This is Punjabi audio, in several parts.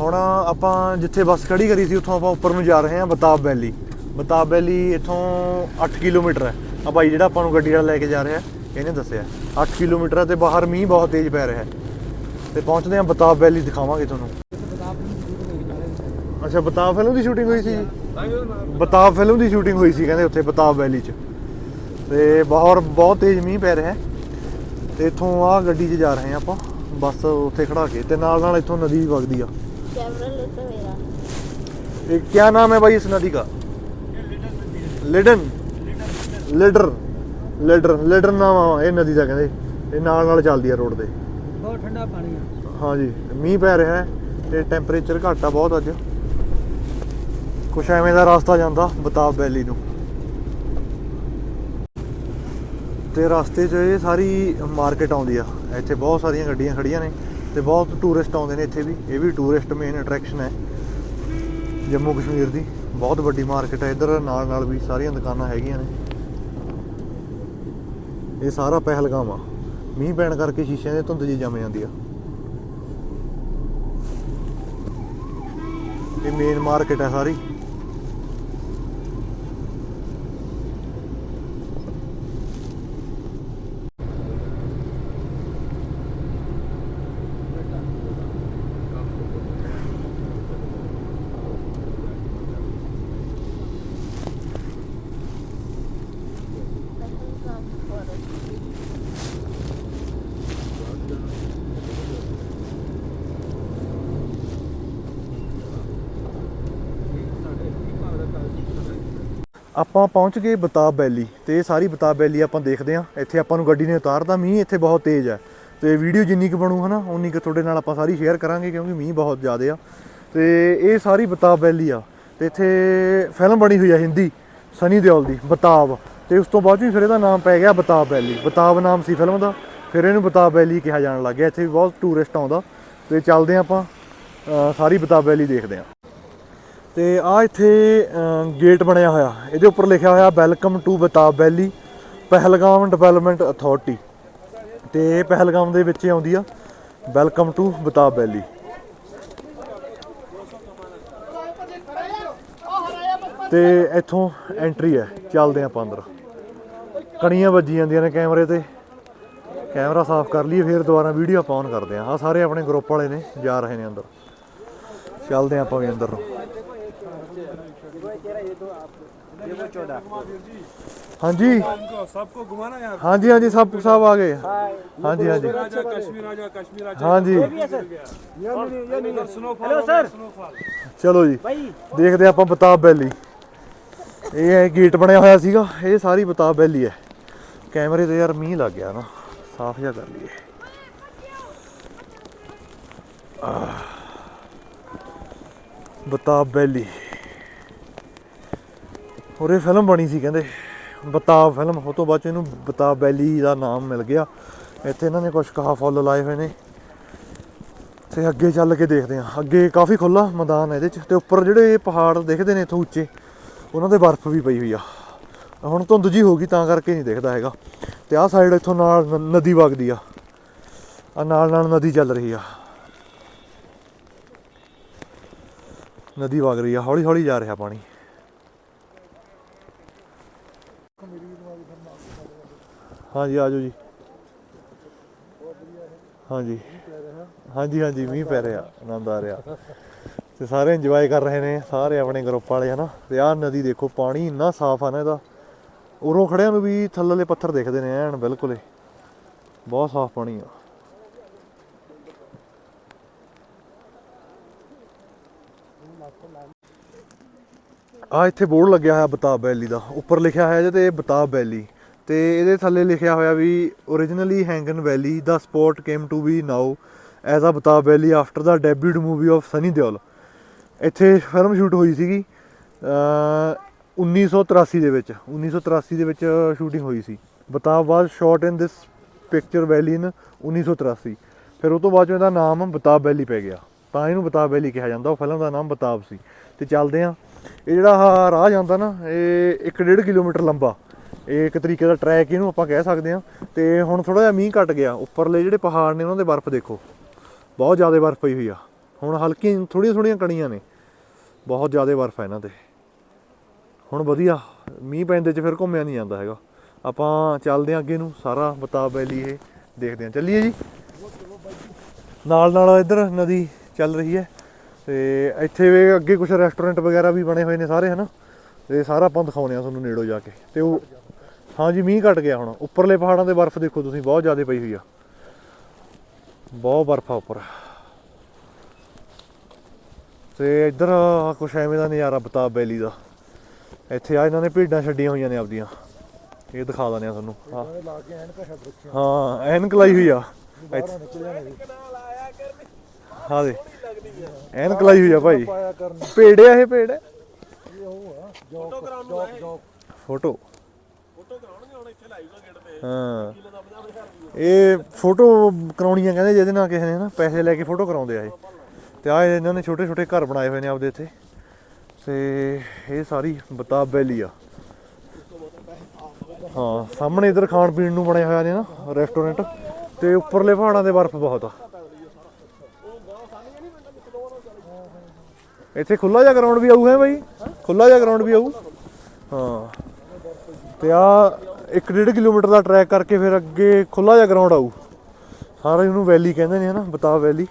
ਹੁਣ ਆਪਾਂ ਜਿੱਥੇ ਬੱਸ ਖੜੀ ਕਰੀ ਸੀ, ਉੱਥੋਂ ਆਪਾਂ ਉੱਪਰ ਨੂੰ ਜਾ ਰਹੇ ਹਾਂ, ਬਤਾਬ ਵੈਲੀ। ਬਤਾਬ ਵੈਲੀ ਇੱਥੋਂ 8 ਕਿਲੋਮੀਟਰ ਹੈ। ਆ ਭਾਈ ਜਿਹੜਾ ਆਪਾਂ ਨੂੰ ਗੱਡੀ ਵਾਲਾ ਲੈ ਕੇ ਜਾ ਰਿਹਾ, ਇਹਨੇ ਦੱਸਿਆ। 8 ਕਿਲੋਮੀਟਰ ਹੈ ਤੇ ਬਾਹਰ ਮੀਂਹ ਬਹੁਤ ਤੇਜ਼ ਪੈ ਰਿਹਾ ਹੈ। ਤੇ ਪਹੁੰਚਦੇ ਹਾਂ ਬਤਾਬ ਵੈਲੀ, ਦਿਖਾਵਾਂਗੇ ਤੁਹਾਨੂੰ। ਅੱਛਾ, ਬਤਾਬ ਫਿਲਮ ਦੀ ਸ਼ੂਟਿੰਗ ਹੋਈ ਸੀ ਬਤਾਬ ਫਿਲਮ ਦੀ ਸ਼ੂਟਿੰਗ ਹੋਈ ਸੀ ਕਹਿੰਦੇ ਉੱਥੇ, ਬਤਾਬ ਵੈਲੀ 'ਚ। ਤੇ ਬਾਹਰ ਬਹੁਤ ਤੇਜ਼ ਮੀਂਹ ਪੈ ਰਿਹਾ ਹੈ। ਤੇ ਇੱਥੋਂ ਆ ਗੱਡੀ 'ਚ ਜਾ ਰਹੇ ਹਾਂ ਆਪਾਂ, ਬੱਸ ਉੱਥੇ ਖੜਾ ਕੇ। ਤੇ ਨਾਲ ਨਾਲ ਇੱਥੋਂ ਨਦੀ ਵੀ ਵਗਦੀ ਆ। कैमरा लेते मेरा ये क्या नाम है भाई इस नदी का लिडन लिडर लिडर लिडर ਨਾਮ ਆ ਇਹ ਨਦੀ ਦਾ ਕਹਿੰਦੇ ਇਹ ਨਾਲ ਨਾਲ ਚੱਲਦੀ ਆ ਰੋਡ ਤੇ ਬਹੁਤ ਠੰਡਾ ਪਾਣੀ ਆ ਹਾਂਜੀ ਮੀਂਹ ਪੈ ਰਿਹਾ ਹੈ ਤੇ ਟੈਂਪਰੇਚਰ ਘੱਟ ਆ ਬਹੁਤ ਅੱਜ ਕੁਛ ਐਵੇਂ ਦਾ ਰਸਤਾ ਜਾਂਦਾ ਬਤਾਬ ਵੈਲੀ ਨੂੰ ਤੇ ਰਸਤੇ 'ਚ ਇਹ ਸਾਰੀ ਮਾਰਕੀਟ ਆਉਂਦੀ ਆ ਇੱਥੇ ਬਹੁਤ ਸਾਰੀਆਂ ਗੱਡੀਆਂ ਖੜੀਆਂ ਨੇ ਤੇ ਬਹੁਤ ਟੂਰਿਸਟ ਆਉਂਦੇ ਨੇ ਇੱਥੇ ਵੀ। ਇਹ ਵੀ ਟੂਰਿਸਟ ਮੇਨ ਅਟਰੈਕਸ਼ਨ ਹੈ ਜੰਮੂ ਕਸ਼ਮੀਰ ਦੀ। ਬਹੁਤ ਵੱਡੀ ਮਾਰਕੀਟ ਹੈ। ਇੱਧਰ ਨਾਲ ਨਾਲ ਵੀ ਸਾਰੀਆਂ ਦੁਕਾਨਾਂ ਹੈਗੀਆਂ ਨੇ। ਇਹ ਸਾਰਾ ਪਹਿਲਗਾਮ ਆ। ਮੀਂਹ ਪੈਣ ਕਰਕੇ ਸ਼ੀਸ਼ਿਆਂ ਦੇ ਧੁੰਦ ਜੀ ਜੰਮ ਜਾਂਦੀ ਆ। ਇਹ ਮੇਨ ਮਾਰਕੀਟ ਹੈ ਸਾਰੀ। ਆਪਾਂ ਪਹੁੰਚ ਗਏ ਬਤਾਬ ਵੈਲੀ ਤੇ ਇਹ ਸਾਰੀ ਬਤਾਬ ਵੈਲੀ ਆਪਾਂ ਦੇਖਦੇ ਹਾਂ। ਇੱਥੇ ਆਪਾਂ ਨੂੰ ਗੱਡੀ ਨੇ ਉਤਾਰਦਾ ਮੀਂਹ ਇੱਥੇ ਬਹੁਤ ਤੇਜ਼ ਹੈ। ਤੇ ਵੀਡੀਓ ਜਿੰਨੀ ਕੁ ਬਣੂ ਹਨਾ ਉਨੀ ਕੁ ਤੁਹਾਡੇ ਨਾਲ ਆਪਾਂ ਸਾਰੀ ਸ਼ੇਅਰ ਕਰਾਂਗੇ ਕਿਉਂਕਿ ਮੀਂਹ ਬਹੁਤ ਜ਼ਿਆਦਾ ਆ। ਤੇ ਇਹ ਸਾਰੀ ਬਤਾਬ ਵੈਲੀ ਆ। ਤੇ ਇੱਥੇ ਫਿਲਮ ਬਣੀ ਹੋਈ ਆ ਹਿੰਦੀ, ਸਨੀ ਦਿਓਲ ਦੀ, ਬਤਾਬ। ਤੇ ਉਸ ਤੋਂ ਬਾਅਦ ਵੀ ਫਿਰ ਇਹਦਾ ਨਾਮ ਪੈ ਗਿਆ ਬਤਾਬ ਵੈਲੀ। ਬਤਾਬ ਨਾਮ ਸੀ ਫਿਲਮ ਦਾ, ਫਿਰ ਇਹਨੂੰ ਬਤਾਬ ਵੈਲੀ ਕਿਹਾ ਜਾਣ ਲੱਗ ਗਿਆ। ਇੱਥੇ ਵੀ ਬਹੁਤ ਟੂਰਿਸਟ ਆਉਂਦਾ। ਤੇ ਚੱਲਦੇ ਹਾਂ ਆਪਾਂ ਸਾਰੀ ਬਤਾਬ ਵੈਲੀ ਦੇਖਦੇ ਹਾਂ। ਤੇ ਆ ਇੱਥੇ ਗੇਟ ਬਣਿਆ ਹੋਇਆ। ਇਹਦੇ ਉੱਪਰ ਲਿਖਿਆ ਹੋਇਆ welcome to Betaab valley Pahalgam development authority ਤੇ ਪਹਿਲਗਾਮ ਦੇ ਵਿੱਚ ਆਉਂਦੀ ਆ। ਵੈਲਕਮ ਟੂ ਬਤਾਬ ਵੈਲੀ ਤੇ ਇੱਥੋਂ ਐਂਟਰੀ ਹੈ। ਚੱਲਦੇ ਆਪਾਂ ਅੰਦਰ। ਕਣੀਆਂ ਵੱਜੀ ਜਾਂਦੀਆਂ ਨੇ ਕੈਮਰੇ ਤੇ। ਕੈਮਰਾ ਸਾਫ਼ ਕਰ ਲਈਏ, ਫਿਰ ਦੁਬਾਰਾ ਵੀਡੀਓ ਆਪਾਂ ਔਨ ਕਰਦੇ ਹਾਂ। ਆ ਸਾਰੇ ਆਪਣੇ ਗਰੁੱਪ ਵਾਲੇ ਨੇ, ਜਾ ਰਹੇ ਨੇ ਅੰਦਰ। ਚੱਲਦੇ ਹਾਂ ਆਪਾਂ ਵੀ ਅੰਦਰ। ਨੂੰ ਹਾਂਜੀ सबको घुमाना यार ਹਾਂਜੀ ਹਾਂਜੀ ਸਭ ਸਭ ਆ ਗਏ ਹਾਂਜੀ ਹਾਂਜੀ राजा कश्मीर राजा कश्मीर राजा ਹਾਂਜੀ इधर स्नोफॉल हेलो सर स्नोफॉल ਚਲੋ ਜੀ ਦੇਖਦੇ ਆਪਾਂ ਬਤਾਬ ਵੈਲੀ ਇਹ ਹੈ ਗੇਟ ਬਣਿਆ ਹੋਇਆ ਸੀਗਾ ਇਹ ਸਾਰੀ ਬਤਾਬ ਵੈਲੀ ਹੈ ਕੈਮਰੇ ਤੇ ਯਾਰ ਮੀਂਹ ਲੱਗ ਗਿਆ ਨਾ ਸਾਫ਼ ਜਿਹਾ ਕਰ ਲਈਏ ਆਹ। ਬਤਾਬ ਵੈਲੀ ਉਰੇ ਫਿਲਮ ਬਣੀ ਸੀ ਕਹਿੰਦੇ। ਬਤਾਬ ਫਿਲਮ ਉਹ ਤੋਂ ਬਾਅਦ 'ਚ ਇਹਨੂੰ ਬਤਾਬ ਵੈਲੀ ਦਾ ਨਾਮ ਮਿਲ ਗਿਆ। ਇੱਥੇ ਇਹਨਾਂ ਨੇ ਕੁਝ ਕਹਾ ਫੁੱਲ ਲਾਏ ਹੋਏ ਨੇ ਤੇ ਅੱਗੇ ਚੱਲ ਕੇ ਦੇਖਦੇ ਹਾਂ। ਅੱਗੇ ਕਾਫੀ ਖੁੱਲਾ ਮੈਦਾਨ ਹੈ ਇਹਦੇ ਚ ਤੇ ਉੱਪਰ ਜਿਹੜੇ ਪਹਾੜ ਦਿਖਦੇ ਨੇ ਇੱਥੋਂ ਉੱਚੇ, ਉਹਨਾਂ ਤੇ ਬਰਫ਼ ਵੀ ਪਈ ਹੋਈ ਆ। ਹੁਣ ਧੁੰਦ ਜੀ ਹੋ ਗਈ ਤਾਂ ਕਰਕੇ ਨਹੀਂ ਦਿਖਦਾ ਹੈਗਾ। ਤੇ ਆਹ ਸਾਈਡ ਇੱਥੋਂ ਨਾਲ ਨ- ਨਦੀ ਵਗਦੀ ਆ। ਆ ਨਾਲ ਨਾਲ ਨਦੀ ਚੱਲ ਰਹੀ ਆ। ਨਦੀ ਵਗ ਰਹੀ ਆ ਹੌਲੀ ਹੌਲੀ ਜਾ ਰਿਹਾ ਪਾਣੀ। ਹਾਂਜੀ ਆਜੋ ਜੀ। ਹਾਂਜੀ। ਹਾਂਜੀ ਹਾਂਜੀ, ਮੀਂਹ ਪੈ ਰਿਹਾ, ਆਨੰਦ ਆ ਰਿਹਾ। ਤੇ ਸਾਰੇ ਇੰਜੋਏ ਕਰ ਰਹੇ ਨੇ, ਸਾਰੇ ਆਪਣੇ ਗਰੁੱਪ ਵਾਲੇ, ਹਨਾ। ਤੇ ਆਹ ਨਦੀ ਦੇਖੋ, ਪਾਣੀ ਇੰਨਾ ਸਾਫ਼ ਆ ਨਾ ਇਹਦਾ। ਉਰੋਂ ਖੜਿਆਂ ਨੂੰ ਵੀ ਥੱਲੇਲੇ ਪੱਥਰ ਦਿਖਦੇ ਨੇ, ਐਨ ਬਿਲਕੁਲ ਬਹੁਤ ਸਾਫ਼ ਪਾਣੀ ਆ। ਆ ਇੱਥੇ ਬੋਰਡ ਲੱਗਿਆ ਹੋਇਆ ਬਤਾਬ ਵੈਲੀ ਦਾ। ਉੱਪਰ ਲਿਖਿਆ ਹੋਇਆ ਜੇ ਜਿਹਦੇ ਬਤਾਬ ਵੈਲੀ। ਤੇ ਇਹਦੇ ਥੱਲੇ ਲਿਖਿਆ ਹੋਇਆ ਵੀ originally Hagan valley the spot came to be known as a Betaab valley after the debut movie of Sunny Deol ਇੱਥੇ ਫਿਲਮ ਸ਼ੂਟ ਹੋਈ ਸੀਗੀ, ਅਹ 1983 ਦੇ ਵਿੱਚ 1983 ਦੇ ਵਿੱਚ ਸ਼ੂਟਿੰਗ ਹੋਈ ਸੀ। ਬਤਾਬ ਵਾਸ ਸ਼ਾਟ ਇਨ ਦਿਸ ਪਿਕਚਰ ਵੈਲੀ ਇਨ 1983 ਫਿਰ ਉਹ ਤੋਂ ਬਾਅਦ 'ਚ ਇਹਦਾ ਨਾਮ ਬਤਾਬ ਵੈਲੀ ਪੈ ਗਿਆ। ਤਾਂ ਇਹਨੂੰ ਬਤਾਬ ਵੈਲੀ ਕਿਹਾ ਜਾਂਦਾ। ਉਹ ਫਿਲਮ ਦਾ ਨਾਮ ਬਤਾਬ ਸੀ। ਤੇ ਚੱਲਦੇ ਆ ਇਹ ਜਿਹੜਾ ਰਾਹ ਜਾਂਦਾ ਨਾ, ਇਹ 1.5 ਕਿਲੋਮੀਟਰ ਲੰਬਾ ਇਹ ਇੱਕ ਤਰੀਕੇ ਦਾ ਟਰੈਕ ਇਹਨੂੰ ਆਪਾਂ ਕਹਿ ਸਕਦੇ ਆ ਤੇ ਹੁਣ ਥੋੜਾ ਜਿਹਾ ਮੀਂਹ ਘਟ ਗਿਆ। ਉੱਪਰਲੇ ਜਿਹੜੇ ਪਹਾੜ ਨੇ, ਉਹਨਾਂ ਦੇ ਬਰਫ਼ ਦੇਖੋ। ਬਹੁਤ ਜ਼ਿਆਦਾ ਬਰਫ਼ ਪਈ ਹੋਈ ਆ। ਹੁਣ ਹਲਕੀ ਥੋੜੀਆਂ ਥੋੜੀਆਂ ਕਣੀਆਂ ਨੇ। ਬਹੁਤ ਜ਼ਿਆਦਾ ਬਰਫ਼ ਹੈ ਇਹਨਾਂ ਤੇ। ਹੁਣ ਵਧੀਆ। ਮੀਂਹ ਪੈਂਦੇ ਚ ਫਿਰ ਘੁੰਮਿਆ ਨਹੀਂ ਜਾਂਦਾ ਹੈਗਾ। ਆਪਾਂ ਚੱਲਦੇ ਹਾਂ ਅੱਗੇ ਨੂੰ। ਸਾਰਾ ਬਤਾ ਵੈਲੀ ਇਹ ਦੇਖਦੇ ਹਾਂ। ਚੱਲੀਏ ਜੀ। ਨਾਲ ਨਾਲ ਇੱਧਰ ਨਦੀ ਚੱਲ ਰਹੀ ਹੈ। ਤੇ ਇੱਥੇ ਵੀ ਅੱਗੇ ਕੁਝ ਰੈਸਟੋਰੈਂਟ ਵਗੈਰਾ ਵੀ ਬਣੇ ਹੋਏ ਨੇ ਸਾਰੇ, ਹਨਾ? ਤੇ ਸਾਰਾ ਆਪਾਂ ਦਿਖਾਉਂਦੇ ਆ ਤੁਹਾਨੂੰ ਨੇੜੋਂ ਜਾ ਕੇ। ਤੇ ਉਹ ਹਾਂਜੀ ਮੀਂਹ ਘਟ ਗਿਆ ਹੁਣ। ਉੱਪਰਲੇ ਪਹਾੜਾਂ ਤੇ ਬਰਫ਼ ਦੇਖੋ ਤੁਸੀਂ ਬਹੁਤ ਜ਼ਿਆਦਾ ਪਈ ਹੋਈ ਆ। ਬਹੁਤ ਬਰਫ਼ ਆ ਉੱਪਰ। ਤੇ ਇੱਧਰ ਕੁਛ ਐਵੇਂ ਦਾ ਨਜ਼ਾਰਾ ਬਤਾ ਵੈਲੀ ਦਾ। ਇੱਥੇ ਆ ਇਹਨਾਂ ਨੇ ਭੇਡਾਂ ਛੱਡੀਆਂ ਹੋਈਆਂ ਨੇ ਆਪਦੀਆਂ। ਇਹ ਦਿਖਾ ਦਿੰਦੇ ਆ ਤੁਹਾਨੂੰ। ਹਾਂ। ਐਨਕ ਲਾਈ ਹੋਈ ਆ। ਹਾਂ ਦੇ ਐਨਕ ਲਾਈ ਹੋਈ ਆ ਭਾਈ। ਪਾਇਆ ਕਰਨ। ਭੇਡ ਆ ਇਹ ਭੇਡ? ਹੈ ਇਹ ਉਹ ਆ ਜੋਕ ਜੋਕ ਜੋਕ। ਫੋਟੋ ਫੋਟੋ ਕਰਾਉਣਗੇ ਹੁਣ ਇੱਥੇ ਲਾਈਵ ਗੇਟ ਤੇ ਹਾਂ। ਇਹ ਫੋਟੋ ਕਰਾਉਣੀਆਂ ਕਹਿੰਦੇ ਜਿਹਦੇ ਨਾਲ ਕਿਸੇ ਨੇ ਨਾ ਪੈਸੇ ਲੈ ਕੇ ਫੋਟੋ ਕਰਾਉਂਦੇ ਆ ਇਹ। ਤੇ ਆ ਇਹਨਾਂ ਨੇ ਛੋਟੇ ਛੋਟੇ ਘਰ ਬਣਾਏ ਹੋਏ ਨੇ ਆਪਦੇ ਇੱਥੇ। ਤੇ ਇਹ ਸਾਰੀ ਬਤਾਬ ਵੈਲੀ ਆ। ਹਾਂ ਸਾਹਮਣੇ ਇਧਰ ਖਾਣ ਪੀਣ ਨੂੰ ਬਣਿਆ ਹੋਇਆ ਨੇ ਨਾ ਰੈਸਟੋਰੈਂਟ। ਤੇ ਉੱਪਰਲੇ ਪਹਾੜਾਂ ਦੇ ਬਰਫ਼ ਬਹੁਤ ਆ। ਇੱਥੇ ਖੁੱਲਾ ਜਿਹਾ ਗਰਾਊਂਡ ਵੀ ਆਊ ਹੈ ਬਾਈ। ਖੁੱਲਾ ਜਿਹਾ ਗਰਾਊਂਡ ਵੀ ਆਊ। ਹਾਂ। ਤੇ ਆ 1.5 ਕਿਲੋਮੀਟਰ ਦਾ ਟਰੈਕ ਕਰਕੇ ਫਿਰ ਅੱਗੇ ਖੁੱਲਾ ਜਿਹਾ ਗਰਾਊਂਡ ਆਊ। ਸਾਰਾ ਇਹਨੂੰ ਵੈਲੀ ਕਹਿੰਦੇ ਨੇ ਹਨਾ ਬਤਾ ਵੈਲੀ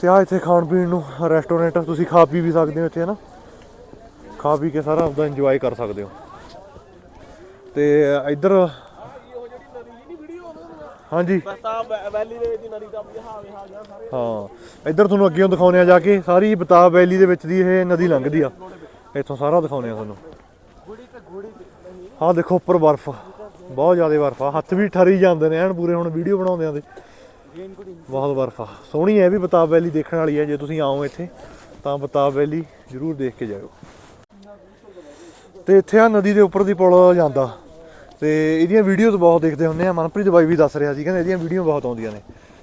ਤੇ ਆ ਇੱਥੇ ਖਾਣ ਪੀਣ ਨੂੰ ਰੈਸਟੋਰੈਂਟ ਤੁਸੀਂ ਖਾ ਪੀ ਵੀ ਸਕਦੇ ਹੋ ਇੱਥੇ ਹਨਾ। ਖਾ ਪੀ ਕੇ ਸਾਰਾ ਆਪਦਾ ਇੰਜੋਏ ਕਰ ਸਕਦੇ ਹੋ। ਤੇ ਇੱਧਰ ਹਾਂਜੀ। ਬਤਾਬ ਵੈਲੀ ਦੇ ਵਿੱਚ ਨਦੀ ਦਾ ਵੀ ਹਾਲ ਗਿਆ ਸਾਰੇ ਹਾਂ, ਇੱਧਰ ਤੁਹਾਨੂੰ ਅੱਗੇ ਦਿਖਾਉਣੇ ਆ ਜਾ ਕੇ, ਸਾਰੀ ਬਤਾਬ ਵੈਲੀ ਦੇ ਵਿੱਚ ਦੀ ਇਹ ਨਦੀ ਲੰਘਦੀ ਆ। ਇੱਥੋਂ ਸਾਰਾ ਦਿਖਾਉਣੇ ਆ ਤੁਹਾਨੂੰ। ਹਾਂ ਦੇਖੋ ਉੱਪਰ ਬਰਫ਼, ਬਹੁਤ ਜ਼ਿਆਦਾ ਬਰਫ਼ ਆ। ਹੱਥ ਵੀ ਠਰੀ ਜਾਂਦੇ ਨੇ ਐਨ ਪੂਰੇ ਹੁਣ ਵੀਡੀਓ ਬਣਾਉਂਦੇ ਆ ਤੇ ਬਹੁਤ ਬਰਫ਼ ਆ। ਸੋਹਣੀ ਹੈ ਇਹ ਵੀ ਬਤਾਬ ਵੈਲੀ ਦੇਖਣ ਵਾਲੀ ਹੈ ਜੇ ਤੁਸੀਂ ਆਓ ਇੱਥੇ, ਤਾਂ ਬਤਾਬ ਵੈਲੀ ਜ਼ਰੂਰ ਦੇਖ ਕੇ ਜਾਇਓ। ਤੇ ਇੱਥੇ ਆ ਨਦੀ ਦੇ ਉੱਪਰ ਦੀ ਪੁਲ ਜਾਂਦਾ। ਤੇ ਇਹਦੀਆਂ ਵੀਡੀਓਜ਼ ਬਹੁਤ ਦੇਖਦੇ ਹੁੰਦੇ ਆ। ਮਨਪ੍ਰੀਤ ਬਾਈ ਵੀ ਦੱਸ ਰਿਹਾ ਸੀ, ਕਹਿੰਦੇ ਇਹਦੀਆਂ ਵੀਡੀਓ ਬਹੁਤ ਆਉਂਦੀਆਂ ਨੇ।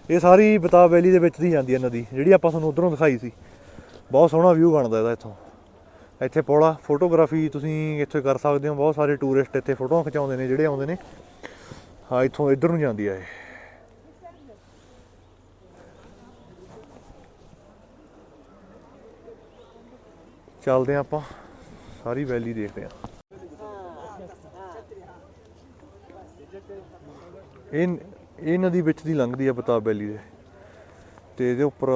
ਇਹ ਸਾਰੀ ਬਤਾਬ ਵੈਲੀ ਦੇ ਵਿੱਚ ਦੀ ਜਾਂਦੀ ਹੈ ਨਦੀ, ਜਿਹੜੀ ਆਪਾਂ ਤੁਹਾਨੂੰ ਉਧਰੋਂ ਦਿਖਾਈ ਸੀ। ਬਹੁਤ ਸੋਹਣਾ ਵਿਊ ਬਣਦਾ ਇਹਦਾ ਇੱਥੋਂ। ਇੱਥੇ ਪੁਲ ਆ ਫੋਟੋਗ੍ਰਾਫੀ ਤੁਸੀਂ ਇੱਥੇ ਕਰ ਸਕਦੇ ਹੋ, ਬਹੁਤ ਸਾਰੇ ਟੂਰਿਸਟ ਇੱਥੇ ਫੋਟੋਆਂ ਖਿਚਾਉਂਦੇ ਨੇ, ਜਿਹੜੇ ਆਉਂਦੇ ਨੇ। ਹਾਂ, ਇੱਥੋਂ ਇੱਧਰ ਨੂੰ ਜਾਂਦੀ ਆ ਇਹ। ਚੱਲਦੇ ਆ ਆਪਾਂ, ਸਾਰੀ ਵੈਲੀ ਦੇਖਦੇ ਆ ਇਹ ਇਹ ਨਦੀ ਵਿੱਚ ਦੀ ਲੰਘਦੀ ਆ ਬਤਾਬ ਵੈਲੀ ਦੇ। ਤੇ ਇਹਦੇ ਉੱਪਰ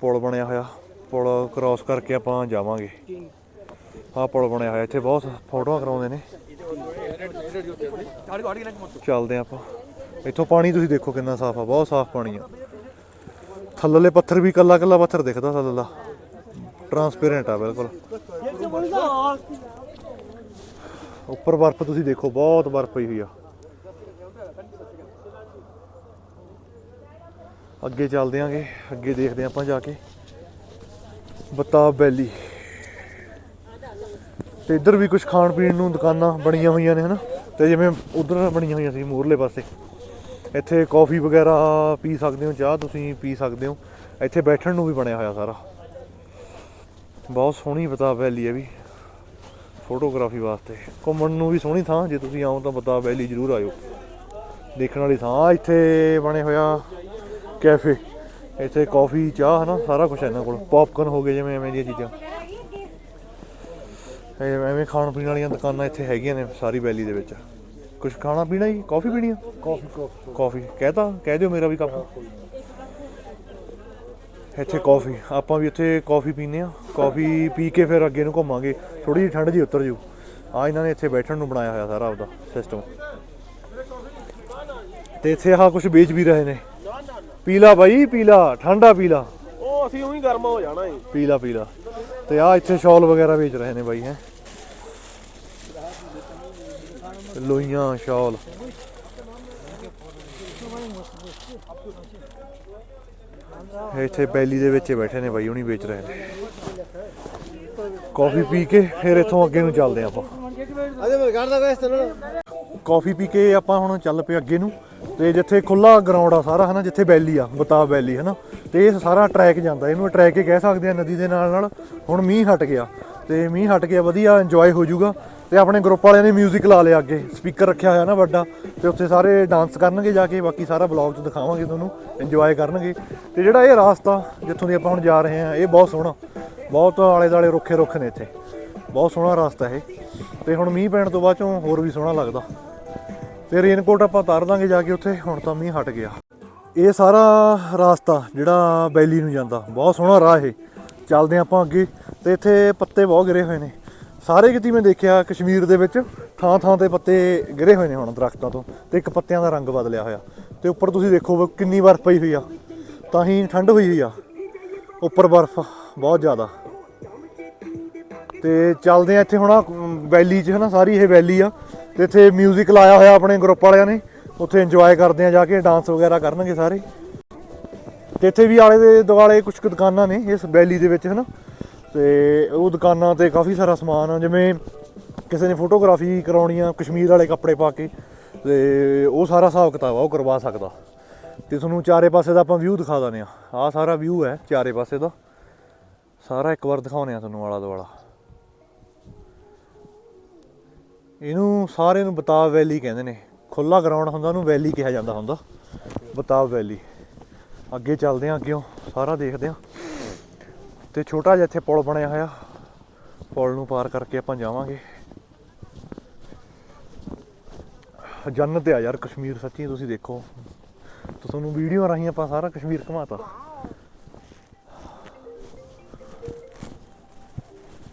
ਪੁਲ ਬਣਿਆ ਹੋਇਆ, ਪੁਲ ਕ੍ਰਾਸ ਕਰਕੇ ਆਪਾਂ ਜਾਵਾਂਗੇ। ਆਹ ਪੁਲ ਬਣਿਆ ਹੋਇਆ, ਇੱਥੇ ਬਹੁਤ ਫੋਟੋਆਂ ਕਰਾਉਂਦੇ ਨੇ। ਚੱਲਦੇ ਆ ਆਪਾਂ। ਇੱਥੋਂ ਪਾਣੀ ਤੁਸੀਂ ਦੇਖੋ ਕਿੰਨਾ ਸਾਫ਼ ਆ, ਬਹੁਤ ਸਾਫ਼ ਪਾਣੀ ਆ। ਥੱਲਲੇ ਪੱਥਰ ਵੀ ਕੱਲਾ ਕੱਲਾ ਪੱਥਰ ਦਿਖਦਾ ਥੱਲਲਾ। ਟਰਾਂਸਪੇਰੈਂਟ ਆ ਬਿਲਕੁਲ। ਉੱਪਰ ਬਰਫ਼ ਤੁਸੀਂ ਦੇਖੋ, ਬਹੁਤ ਬਰਫ਼ ਪਈ ਹੋਈ ਆ। ਅੱਗੇ ਚੱਲਦੇ ਆਂਗੇ ਅੱਗੇ ਦੇਖਦੇ ਆਂ ਆਪਾਂ ਜਾ ਕੇ। ਬਤਾਬ ਵੈਲੀ। ਤੇ ਇੱਧਰ ਵੀ ਕੁਝ ਖਾਣ ਪੀਣ ਨੂੰ ਦੁਕਾਨਾਂ ਬਣੀਆਂ ਹੋਈਆਂ ਨੇ, ਹਨਾ? ਤੇ ਜਿਵੇਂ ਉਧਰ ਬਣੀਆਂ ਹੋਈਆਂ ਸੀ ਮੂਰਲੇ ਪਾਸੇ। ਇੱਥੇ ਕਾਫੀ ਵਗੈਰਾ ਪੀ ਸਕਦੇ ਹੋ, ਚਾਹ ਤੁਸੀਂ ਪੀ ਸਕਦੇ ਹੋ। ਇੱਥੇ ਬੈਠਣ ਨੂੰ ਵੀ ਬਣਿਆ ਹੋਇਆ ਸਾਰਾ। ਬਹੁਤ ਸੋਹਣੀ ਬਤਾਬ ਵੈਲੀ ਹੈ ਵੀ, ਫੋਟੋਗ੍ਰਾਫੀ ਵਾਸਤੇ। ਘੁੰਮਣ ਨੂੰ ਵੀ ਸੋਹਣੀ ਥਾਂ, ਜੇ ਤੁਸੀਂ ਆਓ ਤਾਂ ਬਤਾਬ ਵੈਲੀ ਜ਼ਰੂਰ ਆਇਓ। ਦੇਖਣ ਵਾਲੀ ਥਾਂ ਇੱਥੇ ਬਣੇ ਹੋਇਆ ਕੈਫੇ। ਇੱਥੇ ਕਾਫੀ, ਚਾਹ, ਹਨਾ, ਸਾਰਾ ਕੁਝ ਇਹਨਾਂ ਕੋਲ। ਪੌਪਕਾਰਨ ਹੋ ਗਏ ਜਿਵੇਂ ਐਵੇਂ ਦੀਆਂ ਚੀਜ਼ਾਂ। ਐਵੇਂ ਖਾਣ ਪੀਣ ਵਾਲੀਆਂ ਦੁਕਾਨਾਂ ਇੱਥੇ ਹੈਗੀਆਂ ਨੇ ਸਾਰੀ ਵੈਲੀ ਦੇ ਵਿੱਚ। ਕੁਝ ਖਾਣਾ ਪੀਣਾ ਜੀ? ਕਾਫੀ ਪੀਣੀ ਆ? ਕਾਫੀ ਕਾਫੀ। ਕਾਫੀ। ਕਹਿਤਾ ਕਹਿ ਦਿਓ ਮੇਰਾ ਵੀ ਕੱਪ ਇੱਥੇ ਕਾਫੀ। ਆਪਾਂ ਵੀ ਇੱਥੇ ਕਾਫੀ ਪੀਨੇ ਆ ਕਾਫੀ ਪੀ ਕੇ ਫਿਰ ਅੱਗੇ ਨੂੰ ਘੁੰਮਾਂਗੇ। ਥੋੜੀ ਜਿਹੀ ਠੰਡ ਜੀ ਉਤਰ ਜੂ। ਆ ਇਹਨਾਂ ਨੇ ਇੱਥੇ ਬੈਠਣ ਨੂੰ ਬਣਾਇਆ ਹੋਇਆ ਸਾਰਾ ਆਪਦਾ ਸਿਸਟਮ ਤੇ ਇੱਥੇ ਆਹ ਕੁਝ ਵੇਚ ਵੀ ਰਹੇ ਨੇ। ਪੀਲਾ ਬਾਈ ਪੀਲਾ। ਠੰਡਾ ਪੀਲਾ। ਅਸੀਂ ਉਹੀ ਗਰਮ ਹੋ ਜਾਣਾ ਏ। ਪੀਲਾ ਪੀਲਾ। ਤੇ ਆ ਇੱਥੇ ਸ਼ਾਲ ਵਗੈਰਾ ਵੇਚ ਰਹੇ ਨੇ ਬਾਈ ਹੈ। ਲੋਈਆਂ ਸ਼ਾਲ। ਇੱਥੇ ਬੈਲੀ ਦੇ ਵਿੱਚ ਬੈਠੇ ਨੇ ਬਾਈ ਹੁਣੀ ਵੇਚ ਰਹੇ ਨੇ। ਕਾਫੀ ਪੀ ਕੇ ਫਿਰ ਇੱਥੋਂ ਅੱਗੇ ਨੂੰ ਚੱਲਦੇ ਆਪਾਂ। ਅਜੇ ਮੈਂ ਕਰਦਾ ਗਾ ਇਸ ਤਰ੍ਹਾਂ ਕਾਫੀ ਪੀ ਕੇ ਆਪਾਂ ਹੁਣ ਚੱਲ ਪਏ ਅੱਗੇ ਨੂੰ। ਤੇ ਜਿੱਥੇ ਖੁੱਲਾ ਗਰਾਊਂਡ ਆ ਸਾਰਾ, ਹਨਾ, ਜਿੱਥੇ ਵੈਲੀ ਆ, ਬਤਾਬ ਵੈਲੀ ਹਨਾ, ਤੇ ਇਹ ਸਾਰਾ ਟਰੈਕ ਜਾਂਦਾ। ਇਹਨੂੰ ਟਰੈਕ ਹੀ ਕਹਿ ਸਕਦੇ ਆ ਨਦੀ ਦੇ ਨਾਲ ਨਾਲ। ਹੁਣ ਮੀਂਹ ਹਟ ਗਿਆ, ਤੇ ਮੀਂਹ ਹਟ ਗਿਆ, ਵਧੀਆ ਇੰਜੋਏ ਹੋ ਜਾਊਗਾ। ਤੇ ਆਪਣੇ ਗਰੁੱਪ ਵਾਲਿਆਂ ਨੇ 뮤직 ਲਾ ਲਿਆ ਅੱਗੇ ਸਪੀਕਰ ਰੱਖਿਆ ਹੋਇਆ ਨਾ ਵੱਡਾ, ਤੇ ਉੱਥੇ ਸਾਰੇ ਡਾਂਸ ਕਰਨਗੇ ਜਾ ਕੇ, ਬਾਕੀ ਸਾਰਾ ਬਲੌਗ 'ਚ ਦਿਖਾਵਾਂਗੇ ਤੁਹਾਨੂੰ ਇੰਜੋਏ ਕਰਨਗੇ। ਤੇ ਜਿਹੜਾ ਇਹ ਰਾਸਤਾ, ਜਿੱਥੋਂ ਦੀ ਆਪਾਂ ਹੁਣ ਜਾ ਰਹੇ ਹਾਂ, ਇਹ ਬਹੁਤ ਸੋਹਣਾ। ਬਹੁਤ ਆਲੇ ਦਾਲੇ ਰੁੱਖੇ ਰੁੱਖ ਨੇ ਇੱਥੇ। ਬਹੁਤ ਸੋਹਣਾ ਰਾਸਤਾ ਇਹ। ਤੇ ਹੁਣ ਮੀਂਹ ਪੈਣ ਤੋਂ ਬਾਅਦ ਚੋਂ ਹੋਰ ਵੀ ਸੋਹਣਾ ਲੱਗਦਾ। ਤੇ ਰੇਨਕੋਟ ਆਪਾਂ ਉਤਾਰ ਦਾਂਗੇ ਜਾ ਕੇ ਉੱਥੇ, ਹੁਣ ਤਾਂ ਮੀਂਹ ਹਟ ਗਿਆ। ਇਹ ਸਾਰਾ ਰਾਸਤਾ ਜਿਹੜਾ ਬੈਲੀ ਨੂੰ ਜਾਂਦਾ, ਬਹੁਤ ਸੋਹਣਾ ਰਾਹ ਇਹ। ਚੱਲਦੇ ਆਪਾਂ ਅੱਗੇ, ਤੇ ਇੱਥੇ ਪੱਤੇ ਬਹੁਤ ਗਿਰੇ ਹੋਏ ਨੇ। ਸਾਰੇ ਕਿਤੇ ਮੈਂ ਦੇਖਿਆ ਕਸ਼ਮੀਰ ਦੇ ਵਿੱਚ ਥਾਂ ਥਾਂ ਤੇ ਪੱਤੇ ਗਿਰੇ ਹੋਏ ਨੇ ਹੁਣ ਦਰਖਤਾਂ ਤੋਂ, ਤੇ ਇੱਕ ਪੱਤਿਆਂ ਦਾ ਰੰਗ ਬਦਲਿਆ ਹੋਇਆ। ਤੇ ਉੱਪਰ ਤੁਸੀਂ ਦੇਖੋ ਕਿੰਨੀ ਬਰਫ਼ ਪਈ ਹੋਈ ਆ, ਤਾਂ ਹੀ ਠੰਡ ਹੋਈ ਹੋਈ ਆ। ਉੱਪਰ ਬਰਫ਼ ਬਹੁਤ ਜ਼ਿਆਦਾ। ਤੇ ਚੱਲਦੇ ਆ ਇੱਥੇ ਹੁਣ ਵੈਲੀ 'ਚ ਹਨਾ, ਸਾਰੀ ਇਹ ਵੈਲੀ ਆ। ਤੇ ਇੱਥੇ 뮤직 ਲਾਇਆ ਹੋਇਆ ਆਪਣੇ ਗਰੁੱਪ ਵਾਲਿਆਂ ਨੇ। ਉੱਥੇ ਇੰਜੋਏ ਕਰਦੇ ਆ ਜਾ ਕੇ ਡਾਂਸ ਵਗੈਰਾ ਕਰਨਗੇ ਸਾਰੇ। ਤੇ ਇੱਥੇ ਵੀ ਆਲੇ ਦੇ ਦੁਆਲੇ ਕੁਝ ਕੁ ਦੁਕਾਨਾਂ ਨੇ ਇਸ ਵੈਲੀ ਦੇ ਵਿੱਚ, ਹਨਾ। ਤੇ ਉਹ ਦੁਕਾਨਾਂ ਤੇ ਕਾਫੀ ਸਾਰਾ ਸਮਾਨ ਆ, ਜਿਵੇਂ ਕਿਸੇ ਨੇ ਫੋਟੋਗ੍ਰਾਫੀ ਕਰਾਉਣੀ ਆ, ਕਸ਼ਮੀਰ ਵਾਲੇ ਕੱਪੜੇ ਪਾ ਕੇ, ਤੇ ਉਹ ਸਾਰਾ ਹਿਸਾਬ ਕਿਤਾਬ ਆ, ਉਹ ਕਰਵਾ ਸਕਦਾ। ਤੇ ਤੁਹਾਨੂੰ ਚਾਰੇ ਪਾਸੇ ਦਾ ਆਪਾਂ ਵਿਊ ਦਿਖਾ ਦਿੰਦੇ ਆ। ਆਹ ਸਾਰਾ ਵਿਊ ਹੈ ਚਾਰੇ ਪਾਸੇ ਦਾ। ਸਾਰਾ ਇੱਕ ਵਾਰ ਦਿਖਾਉਨੇ ਆ ਤੁਹਾਨੂੰ ਆਲਾ ਦੁਆਲਾ ਇਹਨੂੰ ਸਾਰੇ ਨੂੰ ਬਤਾਵ ਵੈਲੀ ਕਹਿੰਦੇ ਨੇ। ਖੁੱਲਾ ਗਰਾਊਂਡ ਹੁੰਦਾ, ਉਹਨੂੰ ਵੈਲੀ ਕਿਹਾ ਜਾਂਦਾ ਹੁੰਦਾ। ਬਤਾਵ ਵੈਲੀ। ਅੱਗੇ ਚੱਲਦੇ ਆ ਅੱਗਿਓਂ ਸਾਰਾ ਦੇਖਦੇ ਆ ਤੇ ਛੋਟਾ ਜਿਹਾ ਇੱਥੇ ਪੁਲ ਬਣਿਆ ਹੋਇਆ। ਪੁਲ ਨੂੰ ਪਾਰ ਕਰਕੇ ਆਪਾਂ ਜਾਵਾਂਗੇ। ਜੰਨਤ ਆ ਯਾਰ ਕਸ਼ਮੀਰ, ਸੱਚੀ ਤੁਸੀਂ ਦੇਖੋ। ਤੁਹਾਨੂੰ ਵੀਡੀਓ ਰਾਹੀਂ ਆਪਾਂ ਸਾਰਾ ਕਸ਼ਮੀਰ ਘੁਮਾਤਾ।